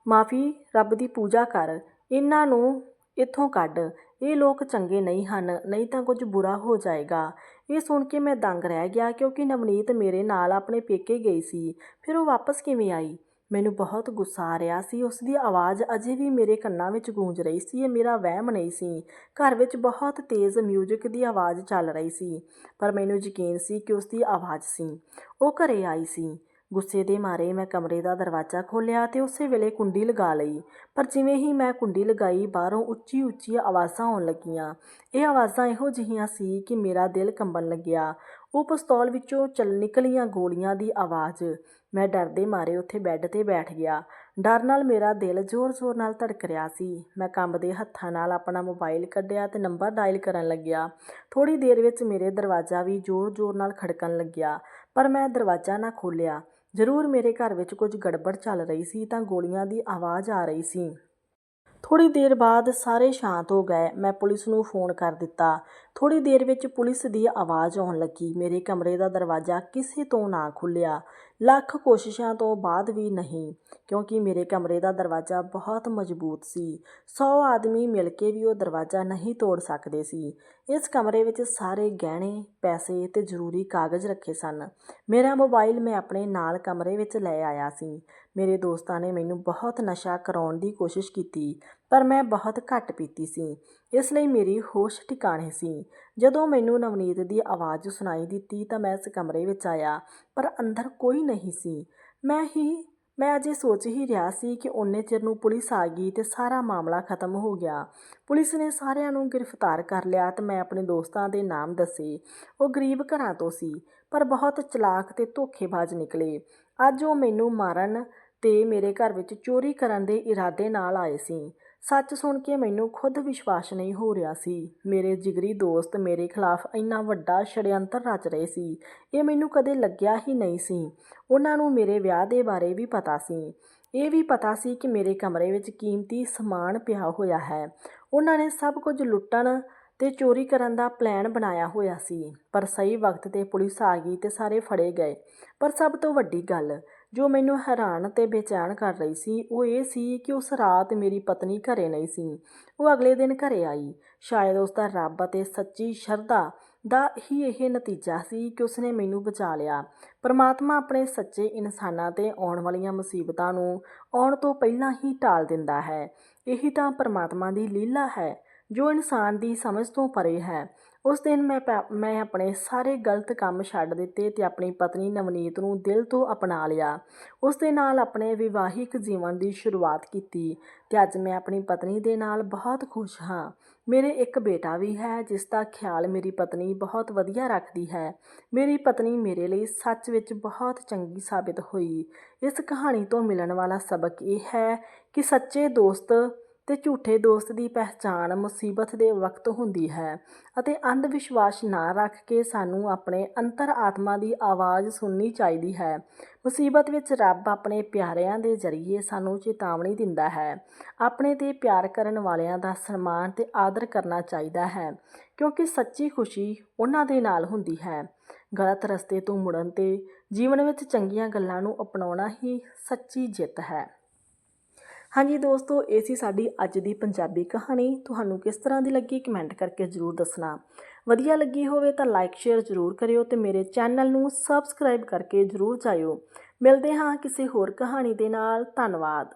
ਮਾਫੀ ਰੱਬ ਦੀ ਪੂਜਾ ਕਰ। ਇਹਨਾਂ ਨੂੰ ਇੱਥੋਂ ਕੱਢ। ਇਹ ਲੋਕ ਚੰਗੇ ਨਹੀਂ ਹਨ, ਨਹੀਂ ਤਾਂ ਕੁਝ ਬੁਰਾ ਹੋ ਜਾਏਗਾ। ਇਹ ਸੁਣ ਕੇ ਮੈਂ ਦੰਗ ਰਹਿ ਗਿਆ ਕਿਉਂਕਿ ਨਵਨੀਤ ਮੇਰੇ ਨਾਲ ਆਪਣੇ ਪੇਕੇ ਗਈ ਸੀ। ਫਿਰ ਉਹ ਵਾਪਸ ਕਿਵੇਂ ਆਈ? ਮੈਨੂੰ ਬਹੁਤ ਗੁੱਸਾ ਆ ਰਿਹਾ ਸੀ। ਉਸ ਦੀ ਆਵਾਜ਼ ਅਜੇ ਵੀ ਮੇਰੇ ਕੰਨਾਂ ਵਿੱਚ ਗੂੰਜ ਰਹੀ ਸੀ। ਇਹ ਮੇਰਾ ਵਹਿਮ ਨਹੀਂ ਸੀ। ਘਰ ਵਿੱਚ ਬਹੁਤ ਤੇਜ਼ ਮਿਊਜ਼ਿਕ ਦੀ ਆਵਾਜ਼ ਚੱਲ ਰਹੀ ਸੀ। ਪਰ ਮੈਨੂੰ ਯਕੀਨ ਸੀ ਕਿ ਉਸ ਦੀ ਆਵਾਜ਼ ਸੀ। ਉਹ ਘਰੇ ਆਈ ਸੀ। ਗੁੱਸੇ ਦੇ ਮਾਰੇ ਮੈਂ ਕਮਰੇ ਦਾ ਦਰਵਾਜ਼ਾ ਖੋਲ੍ਹਿਆ ਤੇ ਉਸੇ ਵੇਲੇ ਕੁੰਡੀ ਲਗਾ ਲਈ। ਪਰ ਜਿਵੇਂ ਹੀ ਮੈਂ ਕੁੰਡੀ ਲਗਾਈ, ਬਾਹਰੋਂ ਉੱਚੀ ਉੱਚੀ ਆਵਾਜ਼ਾਂ ਆਉਣ ਲੱਗੀਆਂ। ਇਹ ਆਵਾਜ਼ਾਂ ਇਹੋ ਜਿਹੀਆਂ ਸੀ ਕਿ ਮੇਰਾ ਦਿਲ ਕੰਬਣ ਲੱਗਿਆ। ਉਹ ਪਿਸਤੌਲ ਵਿੱਚੋਂ ਚੱਲ ਨਿਕਲੀਆਂ ਗੋਲੀਆਂ ਦੀ ਆਵਾਜ਼। ਮੈਂ ਡਰਦੇ ਮਾਰੇ ਉੱਥੇ ਬੈੱਡ ਤੇ ਬੈਠ ਗਿਆ। ਡਰ ਨਾਲ ਮੇਰਾ ਦਿਲ ਜ਼ੋਰ-ਜ਼ੋਰ ਨਾਲ ਧੜਕ ਰਿਹਾ ਸੀ। ਮੈਂ ਕੰਬਦੇ ਹੱਥਾਂ ਨਾਲ ਆਪਣਾ ਮੋਬਾਈਲ ਕੱਢਿਆ ਤੇ ਨੰਬਰ ਡਾਇਲ ਕਰਨ ਲੱਗਿਆ। ਥੋੜੀ ਦੇਰ ਵਿੱਚ ਮੇਰੇ ਦਰਵਾਜ਼ਾ ਵੀ ਜ਼ੋਰ-ਜ਼ੋਰ ਨਾਲ ਖੜਕਣ ਲੱਗਿਆ, ਪਰ ਮੈਂ ਦਰਵਾਜ਼ਾ ਨਾ ਖੋਲ੍ਹਿਆ। ਜ਼ਰੂਰ ਮੇਰੇ ਘਰ ਵਿੱਚ ਕੁਝ ਗੜਬੜ ਚੱਲ ਰਹੀ ਸੀ ਤਾਂ ਗੋਲੀਆਂ ਦੀ ਆਵਾਜ਼ ਆ ਰਹੀ ਸੀ। ਥੋੜੀ ਦੇਰ ਬਾਅਦ ਸਾਰੇ ਸ਼ਾਂਤ ਹੋ ਗਏ। ਮੈਂ ਪੁਲਿਸ ਨੂੰ ਫੋਨ ਕਰ ਦਿੱਤਾ। ਥੋੜੀ ਦੇਰ ਵਿੱਚ ਪੁਲਿਸ ਦੀ ਆਵਾਜ਼ ਆਉਣ ਲੱਗੀ। ਮੇਰੇ ਕਮਰੇ ਦਾ ਦਰਵਾਜ਼ਾ ਕਿਸੇ ਤੋਂ ਨਾ ਖੁੱਲਿਆ ਲੱਖ ਕੋਸ਼ਿਸ਼ਾਂ ਤੋਂ ਬਾਅਦ ਵੀ ਨਹੀਂ, ਕਿਉਂਕਿ ਮੇਰੇ ਕਮਰੇ ਦਾ ਦਰਵਾਜ਼ਾ ਬਹੁਤ ਮਜ਼ਬੂਤ ਸੀ। 100 ਆਦਮੀ ਮਿਲ ਕੇ ਵੀ ਉਹ ਦਰਵਾਜ਼ਾ ਨਹੀਂ ਤੋੜ ਸਕਦੇ ਸੀ। ਇਸ ਕਮਰੇ ਵਿੱਚ ਸਾਰੇ ਗਹਿਣੇ, ਪੈਸੇ ਤੇ ਜ਼ਰੂਰੀ ਕਾਗਜ਼ ਰੱਖੇ ਸਨ। ਮੇਰਾ ਮੋਬਾਈਲ ਮੈਂ ਆਪਣੇ ਨਾਲ ਕਮਰੇ ਵਿੱਚ ਲੈ ਆਇਆ ਸੀ। ਮੇਰੇ ਦੋਸਤਾਂ ਨੇ ਮੈਨੂੰ ਬਹੁਤ ਨਸ਼ਾ ਕਰਾਉਣ ਦੀ ਕੋਸ਼ਿਸ਼ ਕੀਤੀ, ਪਰ ਮੈਂ ਬਹੁਤ ਘੱਟ ਪੀਤੀ ਸੀ। ਇਸ ਲਈ ਮੇਰੀ ਹੋਸ਼ ਠਿਕਾਣੇ ਸੀ। ਜਦੋਂ ਮੈਨੂੰ ਨਵਨੀਤ ਦੀ ਆਵਾਜ਼ ਸੁਣਾਈ ਦਿੱਤੀ ਤਾਂ ਮੈਂ ਇਸ ਕਮਰੇ ਵਿੱਚ ਆਇਆ, ਪਰ ਅੰਦਰ ਕੋਈ ਨਹੀਂ ਸੀ। ਮੈਂ ਹੀ, ਮੈਂ ਅਜੇ ਸੋਚ ਹੀ ਰਿਹਾ ਸੀ ਕਿ ਉਹਨੇ ਚਿਰ ਨੂੰ ਪੁਲਿਸ ਆ ਗਈ ਤੇ ਸਾਰਾ ਮਾਮਲਾ ਖਤਮ ਹੋ ਗਿਆ। ਪੁਲਿਸ ਨੇ ਸਾਰਿਆਂ ਨੂੰ ਗ੍ਰਿਫਤਾਰ ਕਰ ਲਿਆ ਤੇ ਮੈਂ ਆਪਣੇ ਦੋਸਤਾਂ ਦੇ ਨਾਮ ਦੱਸੇ। ਉਹ ਗਰੀਬ ਘਰਾਂ ਤੋਂ ਸੀ, ਪਰ ਬਹੁਤ ਚਲਾਕ ਤੇ ਧੋਖੇਬਾਜ਼ ਨਿਕਲੇ। ਅੱਜ ਉਹ ਮੈਨੂੰ ਮਾਰਨ ਤੇ ਮੇਰੇ ਘਰ ਵਿੱਚ ਚੋਰੀ ਕਰਨ ਦੇ ਇਰਾਦੇ ਨਾਲ ਆਏ ਸੀ। ਸੱਚ ਸੁਣ ਕੇ ਮੈਨੂੰ ਖੁਦ ਵਿਸ਼ਵਾਸ ਨਹੀਂ ਹੋ ਰਿਹਾ ਸੀ। ਮੇਰੇ ਜਿਗਰੀ ਦੋਸਤ ਮੇਰੇ ਖਿਲਾਫ ਇੰਨਾ ਵੱਡਾ ਛੜਯੰਤਰ ਰਚ ਰਹੇ ਸੀ। ਇਹ ਮੈਨੂੰ ਕਦੇ ਲੱਗਿਆ ਹੀ ਨਹੀਂ ਸੀ। ਉਹਨਾਂ ਨੂੰ ਮੇਰੇ ਵਿਆਹ ਦੇ ਬਾਰੇ ਵੀ ਪਤਾ ਸੀ। ਇਹ ਵੀ ਪਤਾ ਸੀ ਕਿ ਮੇਰੇ ਕਮਰੇ ਵਿੱਚ ਕੀਮਤੀ ਸਮਾਨ ਪਿਆ ਹੋਇਆ ਹੈ। ਉਹਨਾਂ ਨੇ ਸਭ ਕੁਝ ਲੁੱਟਣ ਤੇ ਚੋਰੀ ਕਰਨ ਦਾ ਪਲਾਨ ਬਣਾਇਆ ਹੋਇਆ ਸੀ। ਪਰ ਸਹੀ ਵਕਤ ਤੇ ਪੁਲਿਸ ਆ ਗਈ ਤੇ ਸਾਰੇ ਫੜੇ ਗਏ। ਪਰ ਸਭ ਤੋਂ ਵੱਡੀ ਗੱਲ ਜੋ ਮੈਨੂੰ ਹੈਰਾਨ ਤੇ ਬੇਚੈਨ ਕਰ ਰਹੀ ਸੀ, ਉਹ ਇਹ ਸੀ ਕਿ ਉਸ ਰਾਤ ਮੇਰੀ ਪਤਨੀ ਘਰੇ ਨਹੀਂ ਸੀ। ਉਹ ਅਗਲੇ ਦਿਨ ਘਰੇ ਆਈ। ਸ਼ਾਇਦ ਉਸ ਦਾ ਰੱਬ ਅਤੇ ਸੱਚੀ ਸ਼ਰਧਾ ਦਾ ਹੀ ਇਹ ਨਤੀਜਾ ਸੀ ਕਿ ਉਸਨੇ ਮੈਨੂੰ ਬਚਾ ਲਿਆ। ਪਰਮਾਤਮਾ ਆਪਣੇ ਸੱਚੇ ਇਨਸਾਨਾਂ ਤੇ ਆਉਣ ਵਾਲੀਆਂ ਮੁਸੀਬਤਾਂ ਨੂੰ ਆਉਣ ਤੋਂ ਪਹਿਲਾਂ ਹੀ ਟਾਲ ਦਿੰਦਾ ਹੈ। ਇਹੀ ਤਾਂ ਪਰਮਾਤਮਾ ਦੀ ਲੀਲਾ ਹੈ, ਜੋ ਇਨਸਾਨ ਦੀ ਸਮਝ ਤੋਂ ਪਰੇ ਹੈ। ਉਸ ਦਿਨ ਮੈਂ ਮੈਂ ਆਪਣੇ ਸਾਰੇ ਗਲਤ ਕੰਮ ਛੱਡ ਦਿੱਤੇ ਤੇ ਆਪਣੀ ਪਤਨੀ ਨਵਨੀਤ ਨੂੰ ਦਿਲ ਤੋਂ ਅਪਣਾ ਲਿਆ। ਉਸ ਦੇ ਨਾਲ ਆਪਣੇ ਵਿਵਾਹਿਕ ਜੀਵਨ ਦੀ ਸ਼ੁਰੂਆਤ ਕੀਤੀ ਤੇ ਅੱਜ ਮੈਂ ਆਪਣੀ ਪਤਨੀ ਦੇ ਨਾਲ ਬਹੁਤ ਖੁਸ਼ ਹਾਂ। ਮੇਰੇ ਇੱਕ ਬੇਟਾ ਵੀ ਹੈ, ਜਿਸ ਦਾ ਖਿਆਲ ਮੇਰੀ ਪਤਨੀ ਬਹੁਤ ਵਧੀਆ ਰੱਖਦੀ ਹੈ। ਮੇਰੀ ਪਤਨੀ ਮੇਰੇ ਲਈ ਸੱਚ ਵਿੱਚ ਬਹੁਤ ਚੰਗੀ ਸਾਬਿਤ ਹੋਈ। ਇਸ ਕਹਾਣੀ ਤੋਂ ਮਿਲਣ ਵਾਲਾ ਸਬਕ ਇਹ ਹੈ ਕਿ ਸੱਚੇ ਦੋਸਤ ਤੇ ਝੂਠੇ ਦੋਸਤ ਦੀ ਪਹਿਚਾਣ ਮੁਸੀਬਤ ਦੇ ਵਕਤ ਹੁੰਦੀ ਹੈ ਅਤੇ ਅੰਧ ਵਿਸ਼ਵਾਸ ਨਾ ਰੱਖ ਕੇ ਸਾਨੂੰ ਆਪਣੇ ਅੰਤਰ ਆਤਮਾ ਦੀ ਆਵਾਜ਼ ਸੁਣਨੀ ਚਾਹੀਦੀ ਹੈ। ਮੁਸੀਬਤ ਵਿੱਚ ਰੱਬ ਆਪਣੇ ਪਿਆਰਿਆਂ ਦੇ ਜ਼ਰੀਏ ਸਾਨੂੰ ਚੇਤਾਵਨੀ ਦਿੰਦਾ ਹੈ। ਆਪਣੇ ਤੇ ਪਿਆਰ ਕਰਨ ਵਾਲਿਆਂ ਦਾ ਸਨਮਾਨ ਤੇ ਆਦਰ ਕਰਨਾ ਚਾਹੀਦਾ ਹੈ, ਕਿਉਂਕਿ ਸੱਚੀ ਖੁਸ਼ੀ ਉਹਨਾਂ ਦੇ ਨਾਲ ਹੁੰਦੀ ਹੈ। ਗਲਤ ਰਸਤੇ ਤੋਂ ਮੁੜਨ ਤੇ ਜੀਵਨ ਵਿੱਚ ਚੰਗੀਆਂ ਗੱਲਾਂ ਨੂੰ ਅਪਣਾਉਣਾ ਹੀ ਸੱਚੀ ਜਿੱਤ ਹੈ। ਹਾਂਜੀ ਦੋਸਤੋ, ਇਹ ਸੀ ਸਾਡੀ ਅੱਜ ਦੀ ਪੰਜਾਬੀ ਕਹਾਣੀ। ਤੁਹਾਨੂੰ ਕਿਸ ਤਰ੍ਹਾਂ ਦੀ ਲੱਗੀ, ਕਮੈਂਟ ਕਰਕੇ ਜ਼ਰੂਰ ਦੱਸਣਾ। ਵਧੀਆ ਲੱਗੀ ਹੋਵੇ ਤਾਂ ਲਾਈਕ ਸ਼ੇਅਰ ਜ਼ਰੂਰ ਕਰਿਓ ਤੇ ਮੇਰੇ ਚੈਨਲ ਨੂੰ ਸਬਸਕ੍ਰਾਈਬ ਕਰਕੇ ਜ਼ਰੂਰ ਜਾਇਓ। ਮਿਲਦੇ ਹਾਂ ਕਿਸੇ ਹੋਰ ਕਹਾਣੀ ਦੇ ਨਾਲ। ਧੰਨਵਾਦ।